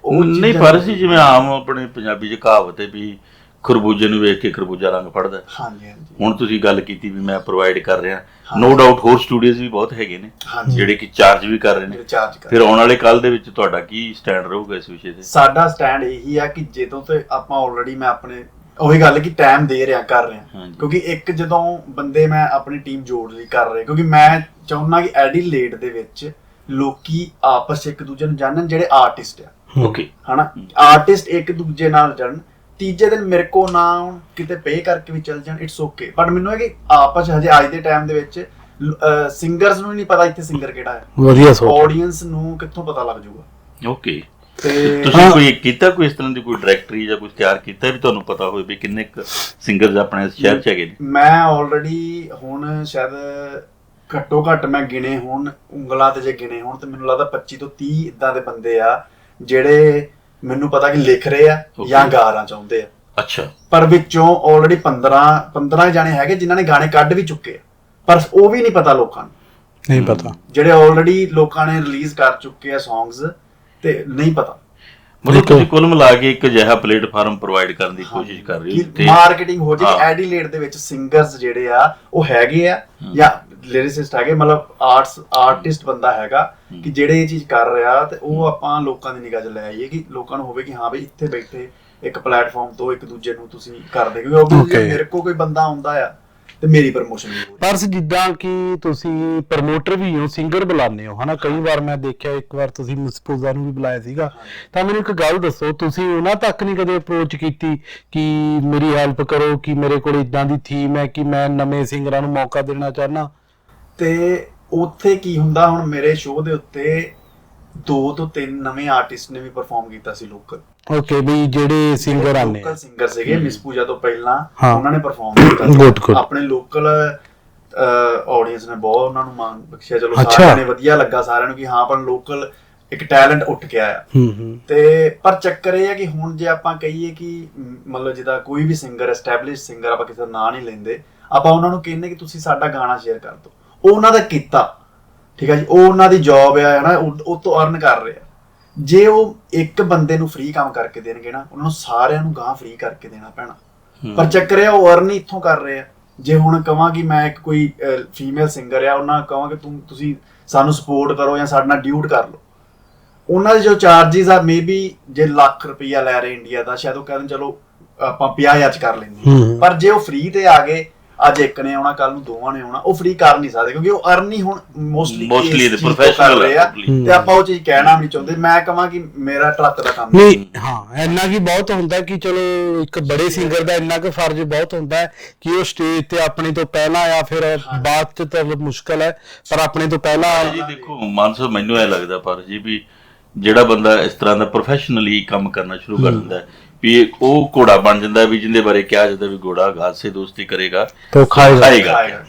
ਉਹ
ਨਹੀਂ ਪਰ ਸੀ ਜਿਵੇਂ ਆਮ ਆਪਣੇ ਪੰਜਾਬੀ ਚ ਕਹਾਵਤ ਹੈ ਵੀ ਖਰਬੂਜੇ ਨੂੰ ਵੇਖ ਕੇ ਖਰਬੂਜਾ ਰੰਗ ਫੜਦਾ ਹੈ।
ਹਾਂਜੀ ਹਾਂਜੀ।
ਹੁਣ ਤੁਸੀਂ ਗੱਲ ਕੀਤੀ ਵੀ ਮੈਂ ਪ੍ਰੋਵਾਈਡ ਕਰ ਰਿਹਾ। ਨੋ ਡਾਊਟ ਹੋਰ ਸਟੂਡੀਓਜ਼ ਵੀ ਬਹੁਤ ਹੈਗੇ ਨੇ
ਹਾਂਜੀ।
ਜਿਹੜੇ ਕਿ ਚਾਰਜ ਵੀ ਕਰ ਰਹੇ ਨੇ।
ਰਿਚਾਰਜ ਕਰ
ਫਿਰ ਆਉਣ ਵਾਲੇ ਕੱਲ ਦੇ ਵਿੱਚ ਤੁਹਾਡਾ ਕੀ ਸਟੈਂਡ ਰਹੂਗਾ ਇਸ ਵਿਸ਼ੇ ਤੇ?
ਸਾਡਾ ਸਟੈਂਡ ਇਹੀ ਆ ਕਿ ਜਦੋਂ ਤੇ ਆਪਾਂ ਆਲਰੇਡੀ ਮੈਂ ਆਪਣੇ ਉਹੀ ਗੱਲ ਕਿ ਟਾਈਮ ਦੇ ਰਿਹਾ ਕਰ ਰਿਹਾ।
ਹਾਂਜੀ।
ਕਿਉਂਕਿ ਇੱਕ ਜਦੋਂ ਬੰਦੇ ਮੈਂ ਆਪਣੀ ਟੀਮ ਜੋੜ ਲਈ ਕਰ ਰਹੇ ਕਿਉਂਕਿ ਮੈਂ ਚਾਹੁੰਦਾ ਕਿ ਐਡੀਲੇਡ ਦੇ ਵਿੱਚ ਲੋਕੀ ਆਪਸ 'ਚ ਇੱਕ ਦੂਜੇ ਨੂੰ ਜਾਣਨ ਜਿਹੜੇ ਆਰਟਿਸਟ ਆ।
ਓਕੇ
ਹਨਾ? ਆਰਟਿਸਟ ਇੱਕ ਦੂਜੇ ਨਾਲ ਜੜਨ ਤੀਜੇ ਦਿਨ ਮੇਰੇ ਕੋ ਨਾ ਆਉਣ ਕਿਤੇ ਪੇ ਕਰਕੇ ਵੀ ਚੱਲ ਜਾਣ ਇਟਸ ਓਕੇ ਬਟ ਮੈਨੂੰ ਇਹ ਕਿ ਆਪਸ ਹਜੇ ਅੱਜ ਦੇ ਟਾਈਮ ਦੇ ਵਿੱਚ ਸਿੰਗਰਸ ਨੂੰ ਹੀ ਨਹੀਂ ਪਤਾ ਇੱਥੇ ਸਿੰਗਰ ਕਿਹੜਾ ਹੈ।
ਵਧੀਆ ਸੋਚ।
ਆਡੀਅנס ਨੂੰ ਕਿੱਥੋਂ ਪਤਾ ਲੱਗ ਜਾਊਗਾ।
ਓਕੇ
ਤੇ
ਤੁਸੀਂ
ਹਾਂ।
ਕੋਈ ਕੀਤਾ ਕੋਈ ਇਸ ਤਰ੍ਹਾਂ ਦੀ ਕੋਈ ਡਾਇਰੈਕਟਰੀ ਜਾਂ ਕੁਝ ਤਿਆਰ ਕੀਤਾ ਵੀ ਤੁਹਾਨੂੰ ਪਤਾ ਹੋਵੇ ਵੀ ਕਿੰਨੇ ਸਿੰਗਰਸ ਆਪਣੇ ਇਸ ਸ਼ਹਿਰ ਚ ਹੈਗੇ ਨੇ?
ਮੈਂ ਆਲਰੇਡੀ ਹੁਣ ਸ਼ਾਇਦ ਘੱਟੋ ਘੱਟ ਮੈਂ ਗਿਣੇ ਹੁਣ ਉਂਗਲਾਂ ਤੇ ਜੇ ਗਿਣੇ ਹੁਣ ਤੇ ਮੈਨੂੰ ਲੱਗਦਾ 25 ਤੋਂ 30 ਇਦਾਂ ਦੇ ਬੰਦੇ ਆ ਜਿਹੜੇ ਮੈਨੂੰ ਪਤਾ ਕਿ ਲਿਖ ਰਹੇ ਆ. ਜਾਂ ਗਾਣਾ ਚਾਹੁੰਦੇ ਆ।
ਅੱਛਾ।
ਪਰ ਵਿੱਚੋਂ ਆਲਰੇਡੀ 15 15 ਜਾਣੇ ਹੈਗੇ ਜਿਨ੍ਹਾਂ ਨੇ ਗਾਣੇ ਕੱਢ ਵੀ ਚੁੱਕੇ ਆ। ਪਰ ਉਹ ਵੀ ਨਹੀਂ ਪਤਾ ਲੋਕਾਂ ਨੂੰ।
ਨਹੀਂ ਪਤਾ।
ਜਿਹੜੇ ਆਲਰੇਡੀ ਲੋਕਾਂ ਨੇ ਰਿਲੀਜ਼ ਕਰ ਚੁੱਕੇ ਆ ਸੌਂਗਸ ਤੇ ਨਹੀਂ ਪਤਾ।
ਮਤਲਬ ਤੁਸੀਂ ਕੁੱਲ ਮਿਲਾ ਕੇ ਇੱਕ ਅਜਿਹਾ ਪਲੇਟਫਾਰਮ ਪ੍ਰੋਵਾਈਡ ਕਰਨ ਦੀ ਕੋਸ਼ਿਸ਼ ਕਰ ਰਹੇ ਹੋ
ਕਿ ਮਾਰਕੀਟਿੰਗ ਹੋ ਜੇ। ਐਡੀਲੇਡ ਦੇ ਵਿੱਚ ਸਿੰਗਰਸ ਜਿਹੜੇ ਆ ਉਹ ਹੈਗੇ ਆ ਜਾਂ ਲਿਰਿਸਿਸਟ ਹੈਗੇ ਮਤਲਬ ਆਰਟਸ ਆਰਟਿਸਟ ਬੰਦਾ ਹੈਗਾ ਕਿ ਜਿਹੜੇ ਇਹ ਚੀਜ਼ ਕਰ ਰਿਹਾ ਤੇ ਉਹ ਆਪਾਂ ਲੋਕਾਂ ਦੀ ਨਿਗਾਹ 'ਚ ਲੈ ਆਈਏ ਕਿ ਲੋਕਾਂ ਨੂੰ ਹੋਵੇ ਕਿ ਹਾਂ ਬਈ ਇੱਥੇ ਬੈਠੇ ਇੱਕ ਪਲੇਟਫਾਰਮ ਤੋਂ ਇੱਕ ਦੂਜੇ ਨੂੰ ਤੁਸੀਂ ਕਰਦੇ ਕਿਉਂਕਿ
Okay.
ਮੇਰੇ ਕੋਲ ਕੋਈ ਬੰਦਾ ਆਉਂਦਾ ਆ ਤੇ ਮੇਰੀ ਪ੍ਰਮੋਸ਼ਨ ਨਹੀਂ ਹੋ
ਪਰ ਜਿੱਦਾਂ ਕਿ ਤੁਸੀਂ ਪ੍ਰਮੋਟਰ ਵੀ ਹੋ ਸਿੰਗਰ ਬੁਲਾਉਂਦੇ ਹੋ ਹਨਾ? ਕਈ ਵਾਰ ਮੈਂ ਦੇਖਿਆ ਇੱਕ ਵਾਰ ਤੁਸੀਂ ਮਿਸਪੂਜ਼ਾ ਨੂੰ ਵੀ ਬੁਲਾਇਆ ਸੀਗਾ। ਤਾਂ ਮੈਨੂੰ ਇੱਕ ਗੱਲ ਦੱਸੋ ਤੁਸੀਂ ਉਹਨਾਂ ਤੱਕ ਨਹੀਂ ਕਦੇ ਅਪਰੋਚ ਕੀਤੀ ਕਿ ਮੇਰੀ ਹੈਲਪ ਕਰੋ ਕਿ ਮੇਰੇ ਕੋਲ ਇਦਾਂ ਦੀ ਥੀਮ ਹੈ ਕਿ ਮੈਂ ਨਵੇਂ ਸਿੰਗਰਾਂ ਨੂੰ ਮੌਕਾ ਦੇਣਾ ਚਾਹਨਾ
ਤੇ ਉੱਥੇ ਕੀ ਹੁੰਦਾ ਹੁਣ ਮੇਰੇ ਸ਼ੋਅ ਦੇ ਉੱਤੇ ਦੋ ਤੋਂ ਤਿੰਨ ਨਵੇਂ ਆਰਟਿਸਟ ਨੇ ਵੀ ਪਰਫਾਰਮ ਕੀਤਾ ਸੀ ਲੋਕਲ
ਓਕੇ ਵੀ ਜਿਹੜੇ ਸਿੰਗਰ ਆਨੇ
ਲੋਕਲ ਸਿੰਗਰ ਸੀਗੇ ਮਿਸ ਪੂਜਾ ਤੋਂ ਪਹਿਲਾਂ। ਉਹਨਾਂ ਨੇ ਪਰਫਾਰਮ ਕੀਤਾ ਸੀ। ਆਪਣੇ ਲੋਕਲ ਆਡੀਅנס ਨੇ ਬਹੁਤ ਉਹਨਾਂ ਨੂੰ ਮਾਣ ਬਖਸ਼ਿਆ। ਚਲੋ। ਸਾਰਿਆਂ ਨੇ ਵਧੀਆ ਲੱਗਾ ਸਾਰਿਆਂ ਨੂੰ ਕਿ ਹਾਂ ਪਰ ਲੋਕਲ ਇੱਕ ਟੈਲੈਂਟ ਉੱਠ ਕੇ ਆਇਆ।
ਹੂੰ ਹੂੰ।
ਤੇ ਪਰ ਚੱਕਰ ਇਹ ਹੈ ਕਿ ਹੁਣ ਜੇ ਆਪਾਂ ਕਹੀਏ ਕਿ ਮਤਲਬ ਜਿਹਦਾ ਕੋਈ ਵੀ ਸਿੰਗਰ ਐਸਟੈਬਲਿਸ਼ ਸਿੰਗਰ ਆਪਾਂ ਕਿਸੇ ਦਾ ਨਾਂ ਨਹੀਂ ਲੈਂਦੇ ਆਪਾਂ ਉਹਨਾਂ ਨੂੰ ਕਹਿੰਦੇ ਕਿ ਤੁਸੀਂ ਸਾਡਾ ਗਾਣਾ ਸ਼ੇਅਰ ਕਰ ਦਿਓ। ਉਹ ਉਹਨਾਂ ਦਾ ਕੀਤਾ। ਠੀਕ ਹੈ ਜੀ? ਉਹ ਉਹਨਾਂ ਦੀ ਜੌਬ ਆ ਹਨਾ ਉਹ ਉਹ ਤੋਂ ਅਰਨ ਕਰ ਰਹੇ। ਆ ਜੇ ਉਹ ਇੱਕ ਬੰਦੇ ਨੂੰ ਫ੍ਰੀ ਕੰਮ ਕਰਕੇ ਦੇਣਗੇ ਨਾ ਉਹਨਾਂ ਨੂੰ ਸਾਰਿਆਂ ਨੂੰ ਗਾਂ ਫ੍ਰੀ ਕਰਕੇ ਦੇਣਾ ਪੈਣਾ। ਪਰ ਚੱਕਰ ਇਹ ਉਹ ਅਰਨ ਇੱਥੋਂ ਕਰ ਰਹੇ ਆ। ਜੇ ਹੁਣ ਕਹਾਂ ਕਿ ਮੈਂ ਇੱਕ ਕੋਈ ਫੀਮੇਲ ਸਿੰਗਰ ਆ ਉਹਨਾਂ ਕਹਾਂ ਕਿ ਤੂੰ ਤੁਸੀਂ ਸਾਨੂੰ ਸਪੋਰਟ ਕਰੋ ਜਾਂ ਸਾਡੇ ਨਾਲ ਡਿਊਟ ਕਰ ਲਓ। ਉਹਨਾਂ ਦੇ ਜੋ ਚਾਰजेस ਆ ਮੇਬੀ ਜੇ ਲੱਖ ਰੁਪਈਆ ਲੈ ਰਹੇ ਇੰਡੀਆ ਦਾ ਸ਼ਾਇਦ ਉਹ ਕਹਿੰਦੇ ਚਲੋ ਆਪਾਂ 50000 ਚ ਕਰ ਲੈਂਦੇ। ਪਰ ਜੇ ਉਹ ਫ੍ਰੀ ਤੇ ਆ ਗਏ ਅੱਜ ਇੱਕ ਨੇ ਆਉਣਾ ਕੱਲ ਨੂੰ ਦੋਵਾਂ ਨੇ ਆਉਣਾ ਉਹ ਫ੍ਰੀ ਕਰ ਨਹੀਂ ਸਕਦੇ ਕਿਉਂਕਿ ਉਹ ਅਰਨ ਹੀ ਹੁਣ ਮੋਸਟਲੀ
professional
ਰਹੇ ਆ। ਤੇ ਆਪਾਂ ਉਹ ਚੀਜ਼ ਕਹਿਣਾ ਨਹੀਂ ਚਾਹੁੰਦੇ। ਮੈਂ ਕਹਾਂ ਕਿ ਮੇਰਾ ਟਰੱਕ ਦਾ ਕੰਮ
ਨਹੀਂ ਹਾਂ ਇੰਨਾ ਕੀ ਬਹੁਤ ਹੁੰਦਾ ਕਿ ਚਲੋ ਇੱਕ ਬੜੇ ਸਿੰਗਰ ਦਾ ਇੰਨਾ ਕੁ ਫਰਜ਼ ਬਹੁਤ ਹੁੰਦਾ ਹੈ ਕਿ ਉਹ ਸਟੇਜ ਤੇ ਆਪਣੇ ਤੋਂ ਪਹਿਲਾਂ ਆ ਫਿਰ ਬਾਅਦ ਚ ਤਾਂ ਮੁਸ਼ਕਲ ਹੈ ਪਰ ਆਪਣੇ ਤੋਂ ਪਹਿਲਾਂ
ਜੀ ਦੇਖੋ ਮਾਨਸੋ ਮੈਨੂੰ ਇਹ ਲੱਗਦਾ ਪਰ ਜੀ ਵੀ ਜਿਹੜਾ ਬੰਦਾ ਇਸ ਤਰ੍ਹਾਂ ਦਾ ਪ੍ਰੋਫੈਸ਼ਨਲੀ ਕੰਮ ਕਰਨਾ ਸ਼ੁਰੂ ਕਰ ਦਿੰਦਾ ਹੈ ਵੀ ਇਹ ਉਹ ਘੋੜਾ ਬਣ ਜਾਂਦਾ ਹੈ ਵੀ ਜਿੰਦੇ ਬਾਰੇ ਕਿਹਾ ਜਾਂਦਾ ਵੀ ਘੋੜਾ ਘਾਸ ਸੇ ਦੋਸਤੀ ਕਰੇਗਾ
ਤਾਂ ਖਾਏਗਾ।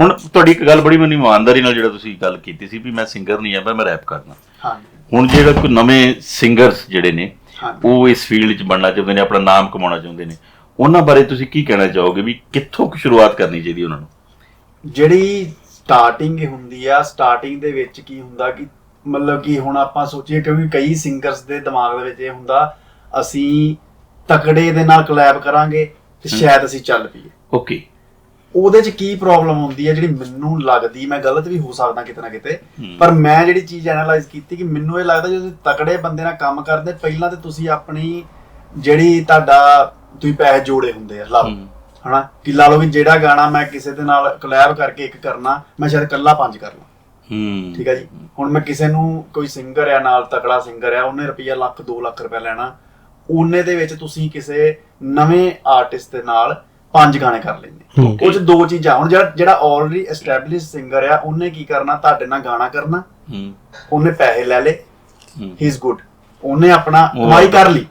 ਹੁਣ ਤੁਹਾਡੀ ਇੱਕ ਗੱਲ ਬੜੀ ਮੈਨੂੰ ਇਮਾਨਦਾਰੀ ਨਾਲ ਜਿਹੜਾ ਤੁਸੀਂ ਗੱਲ ਕੀਤੀ ਸੀ ਵੀ ਮੈਂ ਸਿੰਗਰ ਨਹੀਂ ਆ ਪਰ ਮੈਂ ਰੈਪ ਕਰਨਾ
ਹਾਂਜੀ।
ਹੁਣ ਜਿਹੜਾ ਕੋਈ ਨਵੇਂ ਸਿੰਗਰਸ ਜਿਹੜੇ ਨੇ ਉਹ ਇਸ ਫੀਲਡ 'ਚ ਬਣਨਾ ਚਾਹੁੰਦੇ ਨੇ ਆਪਣਾ ਨਾਮ ਕਮਾਉਣਾ ਚਾਹੁੰਦੇ ਨੇ। ਉਹਨਾਂ ਬਾਰੇ ਤੁਸੀਂ ਕੀ ਕਹਿਣਾ ਚਾਹੋਗੇ ਵੀ ਕਿੱਥੋਂ ਕੁ ਸ਼ੁਰੂਆਤ ਕਰਨੀ ਚਾਹੀਦੀ ਉਹਨਾਂ ਨੂੰ?
ਜਿਹੜੀ ਸਟਾਰਟਿੰਗ ਹੁੰਦੀ ਆ ਸਟਾਰਟਿੰਗ ਦੇ ਵਿੱਚ ਕੀ ਹੁੰਦਾ ਕਿ ਮਤਲਬ ਕਿ ਹੁਣ ਆਪਾਂ ਸੋਚੀਏ ਕਿਉਂਕਿ ਕਈ ਸਿੰਗਰਸ ਦੇ ਦਿਮਾਗ ਦੇ ਵਿੱਚ ਇਹ ਹੁੰਦਾ ਅਸੀਂ ਤਕੜੇ ਦੇ ਨਾਲ ਕੋਲੈਬ ਕਰਾਂਗੇ ਤੇ ਸ਼ਾਇਦ ਅਸੀਂ ਚੱਲ ਪਈਏ।
ਓਕੇ
ਉਹਦੇ 'ਚ ਕੀ ਪ੍ਰੋਬਲਮ ਹੁੰਦੀ ਹੈ ਜਿਹੜੀ ਮੈਨੂੰ ਲੱਗਦੀ ਮੈਂ ਗਲਤ ਵੀ ਹੋ ਸਕਦਾ ਕਿਤੇ ਨਾ ਕਿਤੇ। ਪਰ ਮੈਂ ਜਿਹੜੀ ਚੀਜ਼ ਐਨਾਲਾਈਜ਼ ਕੀਤੀ ਕਿ ਮੈਨੂੰ ਇਹ ਲੱਗਦਾ ਜਦੋਂ ਤੁਸੀਂ ਤਕੜੇ ਬੰਦੇ ਨਾਲ ਕੰਮ ਕਰਦੇ ਪਹਿਲਾਂ ਤੇ ਤੁਸੀਂ ਆਪਣੀ ਜਿਹੜੀ ਤੁਹਾਡਾ ਤੁਸੀਂ ਪੈਸੇ ਜੋੜੇ ਹੁੰਦੇ ਆ ਲਓ। ਹਨਾ? ਕਿ ਲਾ ਲਓ ਵੀ ਜਿਹੜਾ ਗਾਣਾ ਮੈਂ ਕਿਸੇ ਦੇ ਨਾਲ ਕੋਲੈਬ ਕਰਕੇ ਇੱਕ ਕਰਨਾ ਮੈਂ ਸ਼ਾਇਦ ਇਕੱਲਾ ਪੰਜ ਕਰ ਲਾਂ।
ਹੂੰ
ਠੀਕ ਹੈ ਜੀ? ਹੁਣ ਮੈਂ ਕਿਸੇ ਨੂੰ ਕੋਈ ਸਿੰਗਰ ਆ ਨਾਲ ਤਕੜਾ ਸਿੰਗਰ ਆ ਉਹਨੇ ਰੁਪਈਆ ਲੱਖ 2 ਲੱਖ ਰੁਪਏ ਲੈਣਾ ਉਹਨੇ ਦੇ ਵਿੱਚ ਤੁਸੀਂ ਕਿਸੇ ਨਵੇਂ ਆਰਟਿਸਟ ਦੇ ਨਾਲ ਪੰਜ ਗਾਣੇ ਕਰ ਲੈਂਦੇ। ਉਹ ਚ ਦੋ ਚੀਜ਼ਾਂ ਹੁਣ ਜਿਹੜਾ ਜਿਹੜਾ ਆਲਰੇਡੀ ਐਸਟੈਬਲਿਸ਼ ਸਿੰਗਰ ਆ ਉਹਨੇ ਕੀ ਕਰਨਾ? ਤੁਹਾਡੇ ਨਾਲ ਗਾਣਾ ਕਰਨਾ।
ਹੂੰ।
ਉਹਨੇ ਪੈਸੇ ਲੈ ਲੇ
ਹੂੰ।
ਹੀ ਇਜ਼ ਗੁੱਡ ਉਹਨੇ ਆਪਣਾ ਕਮਾਈ ਕਰ ਲਈ।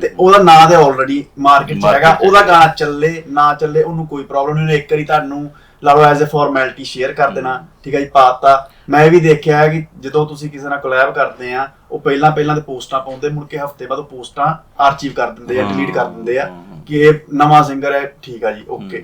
ਤੇ ਉਹਦਾ ਨਾਂ ਤੇ ਆਲਰੇਡੀ ਮਾਰਕੀਟ 'ਚ ਹੈਗਾ। ਉਹਦਾ। ਗਾਣਾ ਚੱਲੇ ਨਾ ਚੱਲੇ ਉਹਨੂੰ ਕੋਈ ਪ੍ਰੋਬਲਮ ਨਹੀਂ। ਉਹਨੇ ਇੱਕ ਵਾਰੀ ਤੁਹਾਨੂੰ ਲਾ ਲਓ ਐਜ਼ ਅ ਫਾਰਮੈਲਿਟੀ ਸ਼ੇਅਰ ਕਰ ਦੇਣਾ। ਠੀਕ ਹੈ ਜੀ ਪਾਤਾ। ਮੈਂ ਇਹ ਵੀ ਦੇਖਿਆ ਹੈ ਕਿ ਜਦੋਂ ਤੁਸੀਂ ਕਿਸੇ ਨਾਲ ਕੋਲੈਬ ਕਰਦੇ ਆ ਉਹ ਪਹਿਲਾਂ ਪਹਿਲਾਂ ਤੇ ਪੋਸਟਾਂ ਪਾਉਂਦੇ ਮੁੜ ਕੇ ਹਫ਼ਤੇ ਬਾਅਦ ਉਹ ਪੋਸਟਾਂ ਆਰਚੀਵ ਕਰ ਦਿੰਦੇ ਆ। ਡਿਲੀਟ ਕਰ ਦਿੰਦੇ ਆ। ਕਿ ਇਹ ਨਵਾਂ ਸਿੰਗਰ ਹੈ ਠੀਕ ਆ ਜੀ ਓਕੇ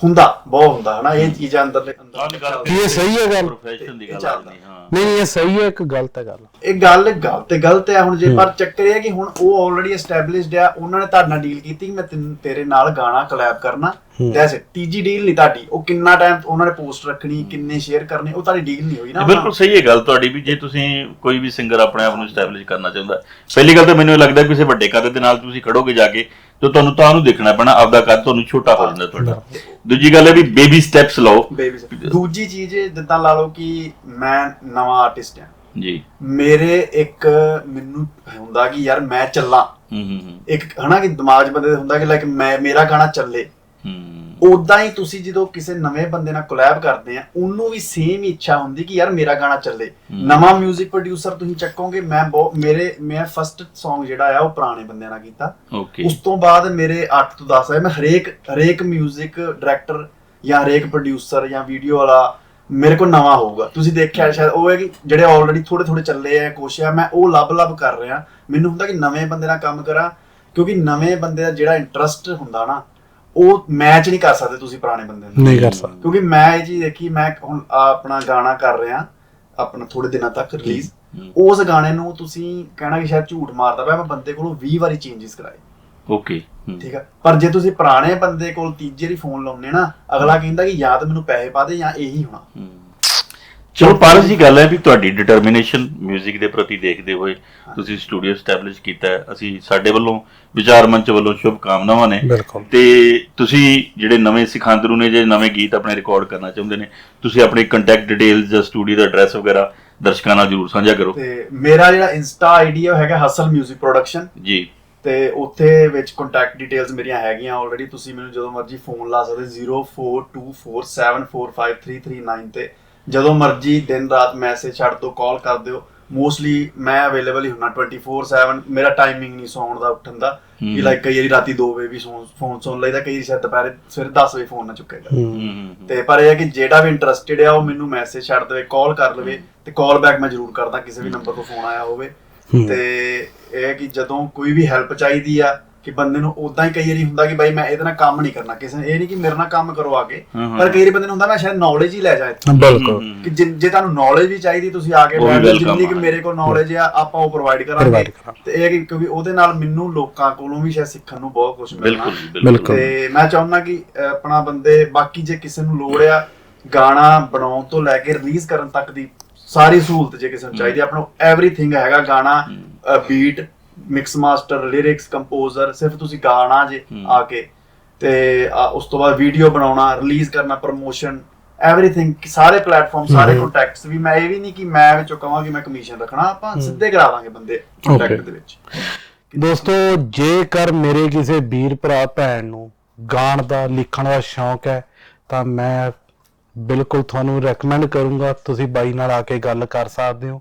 ਹੁੰਦਾ ਬਹੁਤ ਹੁੰਦਾ ਹਨਾ ਇਹ ਚੀਜ਼ਾਂ ਅੰਦਰ ਦੇ ਅੰਦਰ।
ਕੀ ਇਹ ਸਹੀ ਹੈ ਗੱਲ?
ਪ੍ਰੋਫੈਸ਼ਨ ਦੀ ਗੱਲ। ਨਹੀਂ ਹਾਂ
ਨਹੀਂ ਇਹ ਸਹੀ ਹੈ ਇੱਕ ਗਲਤ ਹੈ ਗੱਲ
ਇਹ ਗੱਲ ਗਲਤ ਤੇ ਗਲਤ ਹੈ ਹੁਣ ਜੇ ਪਰ ਚੱਕਰ ਇਹ ਹੈ ਕਿ ਹੁਣ ਉਹ ਆਲਰੇਡੀ ਐਸਟੈਬਲਿਸ਼ਡ ਆ ਉਹਨਾਂ ਨੇ ਤੁਹਾਡੇ ਨਾਲ ਡੀਲ ਕੀਤੀ ਕਿ ਮੈਂ ਤੈਨੂੰ- ਤੇਰੇ ਨਾਲ ਗਾਣਾ ਕੋਲੈਬ ਕਰਨਾ ਦੈਟਸ ਇਟ ਤੀਜੀ ਡੀਲ ਨਹੀਂ ਤੁਹਾਡੀ ਉਹ ਕਿੰਨਾ ਟਾਈਮ ਉਹਨਾਂ ਨੇ ਪੋਸਟ ਰੱਖਣੀ ਕਿੰਨੇ ਸ਼ੇਅਰ ਕਰਨੇ ਉਹ ਤੁਹਾਡੀ ਡੀਲ ਨਹੀਂ ਹੋਈ ਨਾ
ਬਿਲਕੁਲ ਸਹੀ ਹੈ ਗੱਲ ਤੁਹਾਡੀ ਵੀ ਜੇ ਤੁਸੀਂ ਕੋਈ ਵੀ ਸਿੰਗਰ ਆਪਣੇ ਆਪ ਨੂੰ ਸਟੈਬਲਿਸ਼ ਕਰਨਾ ਚਾਹੁੰਦਾ ਹੈ। ਪਹਿਲੀ ਗੱਲ ਤਾਂ ਮੈਨੂੰ ਇਹ ਲੱਗਦਾ ਕਿਸੇ ਵੱਡੇ ਕੱਦ ਦੇ ਨਾਲ ਤੁਸੀਂ ਖੜੋਗੇ ਜਾ ਕੇ ਤਾਂ ਤੁਹਾਨੂੰ ਤਾਂ ਉਹਨੂੰ ਦੇਖਣਾ ਪੈਣਾ ਆਪਦਾ ਕੱਦ ਤੁਹਾਨੂੰ ਛੋਟਾ ਹੋ ਜਾਂਦਾ ਤੁਹਾਡਾ। ਦੂਜੀ ਗੱਲ ਹੈ ਵੀ ਬੇਬੀ ਸਟੈਪਸ ਲਓ।
ਦੂਜੀ ਚੀਜ਼ ਜਿੱਦਾਂ ਲਾ ਲਓ ਕਿ ਮੈਂ ਨਵਾਂ ਆਰਟਿਸਟ ਹਾਂ।
ਜੀ।
ਮੇਰੇ ਇੱਕ ਮੈਨੂੰ ਹੁੰਦਾ ਕਿ ਯਾਰ ਮੈਂ ਚੱਲਾਂ।
ਹੂੰ ਹੂੰ ਹੂੰ।
ਇੱਕ ਹਨਾ ਕਿ ਦਿਮਾਗ 'ਚ ਬੰਦੇ ਦੇ ਹੁੰਦਾ ਕਿ ਲਾਈਕ ਮੈਂ ਮੇਰਾ ਗਾਣਾ ਚੱਲੇ।
ਹੂੰ।
ਉਦਾਂ ਹੀ ਤੁਸੀਂ ਜਦੋਂ ਕਿਸੇ ਨਵੇਂ ਬੰਦੇ ਨਾਲ ਕੋਲੈਬ ਕਰਦੇ ਆ ਉਹਨੂੰ ਵੀ ਸੇਮ ਇੱਛਾ ਹੁੰਦੀ ਕਿ ਯਾਰ ਮੇਰਾ ਗਾਣਾ ਚੱਲੇ
ਹਮ।
ਨਵਾਂ 뮤직 ਪ੍ਰੋਡਿਊਸਰ ਤੁਸੀਂ ਚੱਕੋਗੇ ਮੈਂ ਬਹੁਤ ਮੇਰੇ ਮੈਂ ਫਸਟ Song ਜਿਹੜਾ ਆ ਉਹ ਪੁਰਾਣੇ ਬੰਦਿਆਂ ਨਾਲ ਕੀਤਾ
ਓਕੇ
ਉਸ ਤੋਂ ਬਾਅਦ ਮੇਰੇ 8 ਤੋਂ 10 ਆਏ ਮੈਂ ਹਰੇਕ ਹਰੇਕ 뮤직 ਡਾਇਰੈਕਟਰ ਜਾਂ ਹਰੇਕ ਪ੍ਰੋਡਿਊਸਰ ਜਾਂ ਵੀਡੀਓ ਵਾਲਾ ਮੇਰੇ ਕੋਲ ਨਵਾਂ ਹੋਊਗਾ ਤੁਸੀਂ ਦੇਖਿਆ ਸ਼ਾਇਦ ਉਹ ਹੈ ਕਿ ਜਿਹੜੇ ਆਲਰੇਡੀ ਥੋੜੇ ਥੋੜੇ ਚੱਲੇ ਆ ਕੁਛ ਆ ਮੈਂ ਉਹ ਲੱਭ ਲੱਭ ਕਰ ਰਿਹਾ ਮੈਨੂੰ ਹੁੰਦਾ ਕਿ ਨਵੇਂ ਬੰਦੇ ਨਾਲ ਕੰਮ ਕਰਾਂ ਕਿਉਂਕਿ ਨਵੇਂ ਬੰਦੇ ਦਾ ਜਿਹੜਾ ਇੰਟਰਸਟ ਹੁੰਦਾ ਨਾ ਉਹ ਮੈਚ ਨਹੀਂ ਕਰ ਸਕਦੇ ਤੁਸੀਂ ਪੁਰਾਣੇ ਬੰਦੇ ਨਾਲ
ਨਹੀਂ ਕਰ ਸਕਦਾ।
ਕਿਉਂਕਿ ਮੈਂ ਇਹ ਚੀਜ਼ ਦੇਖੀ ਮੈਂ ਹੁਣ ਆਪਣਾ ਗਾਣਾ ਕਰ ਰਿਹਾ ਆਪਣਾ ਥੋੜੇ ਦਿਨਾਂ ਤੱਕ ਰਿਲੀਜ਼। ਉਸ ਗਾਣੇ ਨੂੰ ਤੁਸੀਂ ਕਹਿਣਾ ਕਿ ਸ਼ਾਇਦ ਝੂਠ ਮਾਰਦਾ ਪਿਆ ਮੈਂ ਬੰਦੇ ਕੋਲੋਂ 20 ਵਾਰੀ ਚੇਂजेस ਕਰਾਏ।
ਓਕੇ।
ਠੀਕ ਆ? ਪਰ ਜੇ ਤੁਸੀਂ ਪੁਰਾਣੇ ਬੰਦੇ ਕੋਲ ਤੀਜੇ ਵਾਰੀ ਫੋਨ ਲਾਉਨੇ ਨਾ ਅਗਲਾ ਕਹਿੰਦਾ ਕਿ ਜਾਂ ਤਾਂ ਮੈਨੂੰ ਪੈਸੇ ਪਾ ਦੇ ਜਾਂ ਇਹੀ ਹੋਣਾ।
ਚਲੋ ਪਾਰਸ ਜੀ ਗੱਲ ਹੈ ਵੀ ਤੁਹਾਡੀ ਡਿਟਰਮੀਨੇਸ਼ਨ 뮤직 ਦੇ ਪ੍ਰਤੀ ਦੇਖਦੇ ਹੋਏ ਤੁਸੀਂ ਸਟੂਡੀਓ ਸਟੈਬਲਿਸ਼ ਕੀਤਾ ਹੈ ਅਸੀਂ ਸਾਡੇ ਵੱਲੋਂ ਵਿਚਾਰ ਮੰਚ ਵੱਲੋਂ ਸ਼ੁਭ ਕਾਮਨਾਵਾਂ ਨੇ
ਬਿਲਕੁਲ
ਤੇ ਤੁਸੀਂ ਜਿਹੜੇ ਨਵੇਂ ਸਿਖਾਂਦਰੂ ਨੇ ਜੇ ਨਵੇਂ ਗੀਤ ਆਪਣੇ ਰਿਕਾਰਡ ਕਰਨਾ ਚਾਹੁੰਦੇ ਨੇ ਤੁਸੀਂ ਆਪਣੇ ਕੰਟੈਕਟ ਡਿਟੇਲਸ ਜਾਂ ਸਟੂਡੀਓ ਦਾ ਐਡਰੈਸ ਵਗੈਰਾ ਦਰਸ਼ਕਾਂ ਨਾਲ ਜਰੂਰ ਸਾਂਝਾ ਕਰੋ
ਤੇ ਮੇਰਾ ਜਿਹੜਾ ਇੰਸਟਾ ਆਈਡੀ ਹੈ ਹੈਗਾ ਹਸਲ 뮤직 ਪ੍ਰੋਡਕਸ਼ਨ
ਜੀ
ਤੇ ਉੱਥੇ ਵਿੱਚ ਕੰਟੈਕਟ ਡਿਟੇਲਸ ਮੇਰੀਆਂ ਹੈਗੀਆਂ ਆਲਰੇਡੀ ਤੁਸੀਂ ਮੈਨੂੰ ਜਦੋਂ ਮਰਜ਼ੀ ਫੋਨ ਲਾ ਸਕਦੇ 0424745339 ਤੇ ਜਦੋਂ ਮਰਜ਼ੀ ਦਿਨ ਰਾਤ ਮੈਸੇਜ ਛੱਡ ਦਿਓ ਕਾਲ ਕਰ ਦਿਓ ਮੋਸਟਲੀ ਮੈਂ ਅਵੇਲੇਬਲ ਹੀ ਹੁੰਨਾ 24/7 ਮੇਰਾ ਟਾਈਮਿੰਗ ਨਹੀਂ ਸੌਣ ਦਾ ਉੱਠਣ ਦਾ
ਹਮ।
ਲਾਈਕ ਕਈ ਵਾਰੀ ਰਾਤੀ 2 ਵਜੇ ਵੀ ਫੋਨ ਸੁਣ ਲਈਦਾ ਕਈ ਵਾਰੀ ਸ਼ਾਇਦ ਦੁਪਹਿਰੇ ਸਵੇਰੇ 10 ਵਜੇ ਫੋਨ ਨਾ ਚੁੱਕੇਗਾ। ਤੇ ਪਰ ਇਹ ਹੈ ਕਿ ਜਿਹੜਾ ਵੀ ਇੰਟਰਸਟਿਡ ਆ ਉਹ ਮੈਨੂੰ ਮੈਸੇਜ ਛੱਡ ਦੇਵੇ ਕਾਲ ਕਰ ਲਵੇ ਤੇ ਕਾਲ ਬੈਕ ਮੈਂ ਜ਼ਰੂਰ ਕਰਦਾ ਕਿਸੇ ਵੀ ਨੰਬਰ ਤੋਂ ਫੋਨ ਆਇਆ ਹੋਵੇ। ਤੇ ਇਹ ਹੈ ਕਿ ਜਦੋਂ ਕੋਈ ਵੀ ਹੈਲਪ ਚਾਹੀਦੀ ਆ ਕਿ ਬੰਦੇ ਨੂੰ ਉਦਾਂ ਹੀ ਕਈ ਵਾਰੀ ਹੁੰਦਾ ਕਿ ਬਾਈ ਮੈਂ ਇਹਦੇ ਨਾਲ ਕੰਮ ਨਹੀਂ ਕਰਨਾ। ਕਿਸੇ ਨੇ ਇਹ ਨਹੀਂ ਕਿ ਮੇਰੇ ਨਾਲ ਕੰਮ ਕਰੋ ਆ ਕੇ। ਪਰ ਕਈ ਵਾਰੀ ਬੰਦੇ ਨੂੰ ਹੁੰਦਾ ਮੈਂ ਸ਼ਾਇਦ ਨੌਲੇਜ ਹੀ ਲੈ ਜਾ ਇੱਥੋਂ।
ਬਿਲਕੁਲ।
ਹੂੰ,
ਕਿ ਜਿ- ਜੇ ਤੁਹਾਨੂੰ ਨੌਲੇਜ ਵੀ ਚਾਹੀਦੀ ਤੁਸੀਂ ਆ ਕੇ ਜਿੰਨੀ ਕਿ। ਮੇਰੇ ਕੋਲ ਨੌਲੇਜ ਆ ਆਪਾਂ ਉਹ ਪ੍ਰੋਵਾਈਡ ਕਰਾਂਗੇ। ਤੇ ਇਹ ਕਿ ਕਿਉਂਕਿ ਉਹਦੇ ਨਾਲ ਮੈਨੂੰ ਲੋਕਾਂ ਕੋਲੋਂ ਵੀ ਸ਼ਾਇਦ ਸਿੱਖਣ ਨੂੰ ਬਹੁਤ ਕੁਝ ਮਿਲਣਾ।
ਬਿਲਕੁਲ
ਤੇ ਮੈਂ ਚਾਹੁੰਦਾ ਕਿ ਆਪਣਾ ਬੰਦੇ ਬਾਕੀ ਜੇ ਕਿਸੇ ਨੂੰ ਲੋੜ ਆ ਗਾਣਾ ਬਣਾਉਣ ਤੋਂ ਲੈ ਕੇ ਰਿਲੀਜ਼ ਕਰਨ ਤੱਕ ਦੀ ਸਾਰੀ ਸਹੂਲਤ ਜੇ ਕਿਸੇ ਨੂੰ ਚਾਹੀਦੀ ਆਪਣਾ ਐਵਰੀਥਿੰਗ ਹੈਗਾ ਗਾਣਾ beat mix master lyrics composer ਸਿਰਫ ਤੁਸੀਂ ਗਾਣਾ ਜੇ। ਆ ਕੇ ਤੇ ਉਸ ਤੋਂ ਬਾਅਦ ਵੀਡੀਓ ਬਣਾਉਣਾ ਰਿਲੀਜ਼ ਕਰਨਾ ਪ੍ਰੋਮੋਸ਼ਨ ਐਵਰੀਥਿੰਗ ਸਾਰੇ ਪਲੇਟਫਾਰਮ ਸਾਰੇ। ਕੰਟੈਕਟਸ ਵੀ ਮੈਂ ਇਹ ਵੀ ਨਹੀਂ ਕਿ ਮੈਂ ਵਿੱਚੋਂ ਕਹਾਂ ਕਿ ਮੈਂ ਕਮਿਸ਼ਨ ਰੱਖਣਾ ਆਪਾਂ ਸਿੱਧੇ ਕਰਾ ਦਾਂਗੇ ਬੰਦੇ ਕੰਟੈਕਟ. ਦੇ ਵਿੱਚ
ਦੋਸਤੋ ਜੇਕਰ ਮੇਰੇ ਕਿਸੇ ਵੀਰ ਭਰਾ ਭੈਣ ਨੂੰ ਗਾਣ ਦਾ ਲਿਖਣ ਦਾ ਸ਼ੌਂਕ ਹੈ ਤਾਂ ਮੈਂ ਬਿਲਕੁਲ ਤੁਹਾਨੂੰ ਰეკਮੈਂਡ ਕਰੂੰਗਾ ਤੁਸੀਂ ਬਾਈ ਨਾਲ ਆ ਕੇ ਗੱਲ ਕਰ ਸਕਦੇ ਹੋ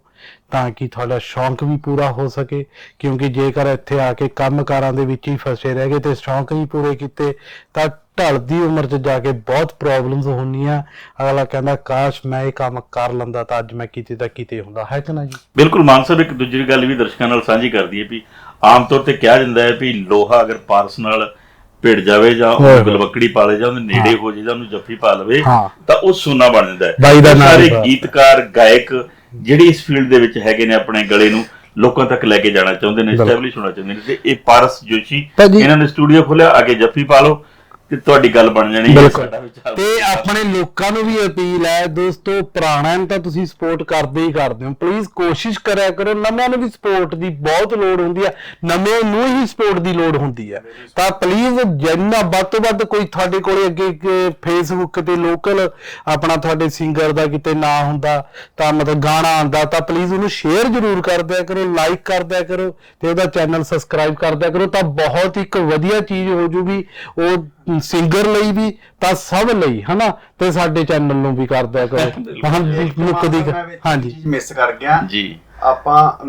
ਤਾਂ ਕਿ ਤੁਹਾਡਾ ਸ਼ੌਂਕ ਵੀ ਪੂਰਾ ਹੋ ਸਕੇ ਕਿਉਂਕਿ ਜੇਕਰ ਇੱਥੇ ਆ ਕੇ ਕੰਮਕਾਰਾਂ ਦੇ ਵਿੱਚ ਹੀ ਫਸੇ ਰਹਿ ਗਏ ਤੇ ਸ਼ੌਂਕ ਨਹੀਂ ਪੂਰੇ ਕੀਤੇ ਤਾਂ ਢਲਦੀ ਉਮਰ 'ਚ ਜਾ ਕੇ ਬਹੁਤ ਪ੍ਰੋਬਲਮਸ ਹੁੰਦੀਆਂ। ਅਗਲਾ ਕਹਿੰਦਾ ਕਾਸ਼ ਮੈਂ ਇਹ ਕੰਮ ਕਰ ਲੈਂਦਾ ਤਾਂ ਅੱਜ ਮੈਂ ਕਿਤੇ ਤਾਂ ਕਿਤੇ ਹੁੰਦਾ। ਹੈ ਕਿ ਨਾ ਜੀ?
ਬਿਲਕੁਲ ਮਾਨ ਸਾਹਿਬ ਇੱਕ ਦੂਜੀ ਗੱਲ ਵੀ ਦਰਸ਼ਕਾਂ ਨਾਲ ਸਾਂਝੀ ਕਰਦੀ ਹੈ ਵੀ ਆਮ ਤੌਰ ਤੇ ਕਿਹਾ ਜਾਂਦਾ ਹੈ ਵੀ ਲੋਹਾ ਅਗਰ ਪਾਰਸ ਨਾਲ ਭਿੜ ਜਾਵੇ ਜਾਂ ਗਲਵਕੜੀ ਪਾ ਲੇ ਜਾਂ ਉਹਦੇ ਨੇੜੇ ਹੋ। ਜੇ ਜਾਂ ਉਹਨੂੰ ਜੱਫੀ ਪਾ ਲਵੇ
ਹਾਂ।
ਤਾਂ ਉਹ ਸੋਨਾ ਬਣ ਜਾਂਦਾ ਹੈ।
ਦਾ
ਸਾਰੇ ਗੀਤਕਾਰ ਗਾਇਕ ਜਿਹੜੇ ਇਸ ਫੀਲਡ ਦੇ ਵਿੱਚ ਹੈਗੇ ਨੇ ਆਪਣੇ ਗਲੇ ਨੂੰ ਲੋਕਾਂ ਤੱਕ ਲੈ ਕੇ ਜਾਣਾ ਚਾਹੁੰਦੇ ਨੇ। ਐਸਟੈਬਲਿਸ਼ ਹੋਣਾ ਚਾਹੁੰਦੇ ਨੇ ਤੇ ਇਹ ਪਾਰਸ ਜੋਸ਼ੀ ਇਹਨਾਂ ਨੇ ਸਟੂਡੀਓ ਖੋਲਿਆ ਅੱਗੇ ਜੱਫੀ ਪਾ ਲਓ ਤੇ ਤੁਹਾਡੀ ਗੱਲ ਬਣ ਜਾਣੀ ਹੈ।
ਬਿਲਕੁਲ।
ਸਾਡਾ ਵਿਚਾਰ-
ਤੇ ਆਪਣੇ ਲੋਕਾਂ ਨੂੰ ਵੀ ਅਪੀਲ ਹੈ ਦੋਸਤੋ ਪੁਰਾਣਿਆਂ ਨੂੰ ਤਾਂ ਤੁਸੀਂ ਸਪੋਰਟ ਕਰਦੇ ਹੀ ਕਰਦੇ ਹੋ। ਪਲੀਜ਼ ਕੋਸ਼ਿਸ਼ ਕਰਿਆ ਕਰੋ ਨਵਿਆਂ ਨੂੰ ਵੀ ਸਪੋਰਟ ਦੀ ਬਹੁਤ ਲੋੜ ਹੁੰਦੀ ਹੈ ਨਵੇਂ ਨੂੰ ਹੀ ਸਪੋਰਟ ਦੀ ਲੋੜ ਹੁੰਦੀ ਹੈ। ਤਾਂ ਪਲੀਜ਼ ਜਿੰਨਾ ਵੱਧ ਤੋਂ ਵੱਧ ਕੋਈ ਤੁਹਾਡੇ ਕੋਲੇ ਅੱਗੇ ਫੇਸਬੁੱਕ ਤੇ ਲੋਕਲ ਆਪਣਾ ਤੁਹਾਡੇ ਸਿੰਗਰ ਦਾ ਕਿਤੇ ਨਾਂ ਹੁੰਦਾ ਤਾਂ ਮਤਲਬ ਗਾਣਾ ਆਉਂਦਾ ਤਾਂ ਪਲੀਜ਼ ਉਹਨੂੰ ਸ਼ੇਅਰ ਜ਼ਰੂਰ ਕਰ ਦਿਆ ਕਰੋ ਲਾਈਕ ਕਰ ਦਿਆ ਕਰੋ ਤੇ ਉਹਦਾ ਚੈਨਲ ਸਬਸਕ੍ਰਾਈਬ ਕਰ ਦਿਆ ਕਰੋ ਤਾਂ ਬਹੁਤ ਇੱਕ ਵਧੀਆ ਚੀਜ਼ ਹੋ ਜੂਗੀ। ਉਹ ਸਿੰਗਰ ਲਈ ਵੀ ਤਾਂ ਸਭ ਲਈ ਹਨਾ? ਤੇ ਸਾਡੇ ਚੈਨਲ ਨੂੰ ਵੀ ਕਰ। ਦਿਆ ਕਰੋ ਹਾਂ ਲੁੱਕ ਦੀ ਹਾਂਜੀ।
ਮਿਸ ਕਰ ਗਿਆ।
ਜੀ।
ਆਪਾਂ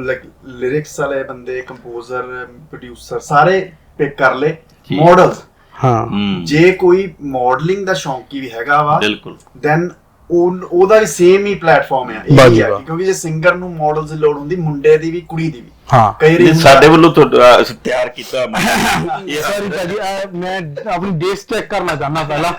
ਲਿਰਿਕਸ ਵਾਲੇ ਬੰਦੇ ਕੰਪੋਜ਼ਰ ਪ੍ਰੋਡਿਊਸਰ ਸਾਰੇ ਪਿਕ ਕਰ ਲੇ। ਮਾਡਲਸ
ਹਾਂ।
ਹੂੰ
ਜੇ ਕੋਈ ਮਾਡਲਿੰਗ ਦਾ ਸ਼ੌਂਕੀ ਵੀ ਹੈਗਾ ਵਾ
ਬਿਲਕੁਲ।
ਦੈਨ ਉਹਦਾ ਵੀ ਸੇਮ ਹੀ ਪਲੇਟਫਾਰਮ ਹੈ ਇਹ ਹੀ
ਵਾਹ।
ਕਿਉਂਕਿ ਜੇ ਸਿੰਗਰ ਨੂੰ ਮਾਡਲਸ ਦੀ ਲੋੜ ਹੁੰਦੀ ਮੁੰਡੇ ਦੀ ਵੀ ਕੁੜੀ ਦੀ ਵੀ।
ਹਾਂ।
ਕਈ
ਇਹ
ਵਾਰੀ
ਸਾਡੇ ਵੱਲੋਂ ਤੁਹਾਡਾ ਅਸੀਂ ਤਿਆਰ ਕੀਤਾ [LAUGHS] ਇਹ
ਸੌਰੀ ਭਾਜੀ ਮੈਂ ਆਪਣੀ ਡੇਸ ਚੈੱਕ ਕਰਨਾ ਚਾਹਨਾ ਪਹਿਲਾਂ।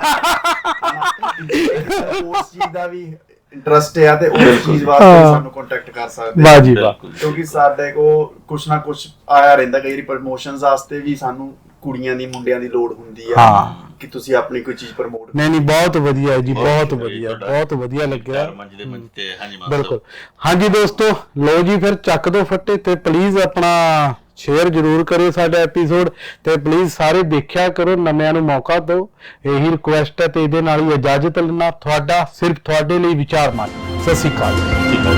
ਉਸ ਚੀਜ਼ ਦਾ ਵੀ ਇੰਟਰਸਟ ਹੈ ਤੇ ਉਸ। ਚੀਜ਼ ਵਾਸਤੇ ਸਾਨੂੰ ਕੰਟੈਕਟ ਕਰ ਸਕਦੇ
ਵਾਹ ਜੀ ਵਾਹ।
ਬਿਲਕੁਲ।
ਕਿਉਂਕਿ ਸਾਡੇ ਕੋ ਕੁਛ ਨਾ ਕੁਛ ਆਇਆ ਰਹਿੰਦਾ ਕਈ ਵਾਰੀ ਪ੍ਰਮੋਸ਼ਨਸ ਵਾਸਤੇ ਵੀ ਸਾਨੂੰ ਕੁੜੀਆਂ ਦੀ ਮੁੰਡਿਆਂ ਦੀ ਲੋੜ ਹੁੰਦੀ ਆ।
ਹਾਂ।
ਕਿ ਤੁਸੀਂ ਆਪਣੀ ਕੋਈ ਚੀਜ਼ ਪ੍ਰਮੋਟ
ਨਹੀਂ ਨਹੀਂ ਬਹੁਤ ਵਧੀਆ ਹੈ ਜੀ
ਬਹੁਤ ਵਧੀਆ।
ਬਹੁਤ ਵਧੀਆ ਲੱਗਿਆ।
ਦੇ ਤੇ ਹਾਂਜੀ
ਬਿਲਕੁਲ। ਹਾਂਜੀ ਦੋਸਤੋ ਲੋ ਜੀ ਫਿਰ ਚੱਕ ਦੋ ਫੱਟੇ ਤੇ ਪਲੀਜ਼ ਆਪਣਾ ਸ਼ੇਅਰ ਜਰੂਰ ਕਰਿਓ ਸਾਡਾ ਐਪੀਸੋਡ ਤੇ ਪਲੀਜ਼ ਸਾਰੇ ਦੇਖਿਆ ਕਰੋ ਨਵਿਆਂ ਨੂੰ ਮੌਕਾ ਦਿਓ। ਇਹੀ ਰਿਕੁਐਸਟ ਹੈ ਤੇ ਇਹਦੇ ਨਾਲ ਹੀ ਇਜਾਜ਼ਤ ਲੈਣਾ ਤੁਹਾਡਾ ਸਿਰਫ ਤੁਹਾਡੇ ਲਈ ਵਿਚਾਰ ਮੰਨ ਸਤਿ ਸ਼੍ਰੀ ਅਕਾਲ।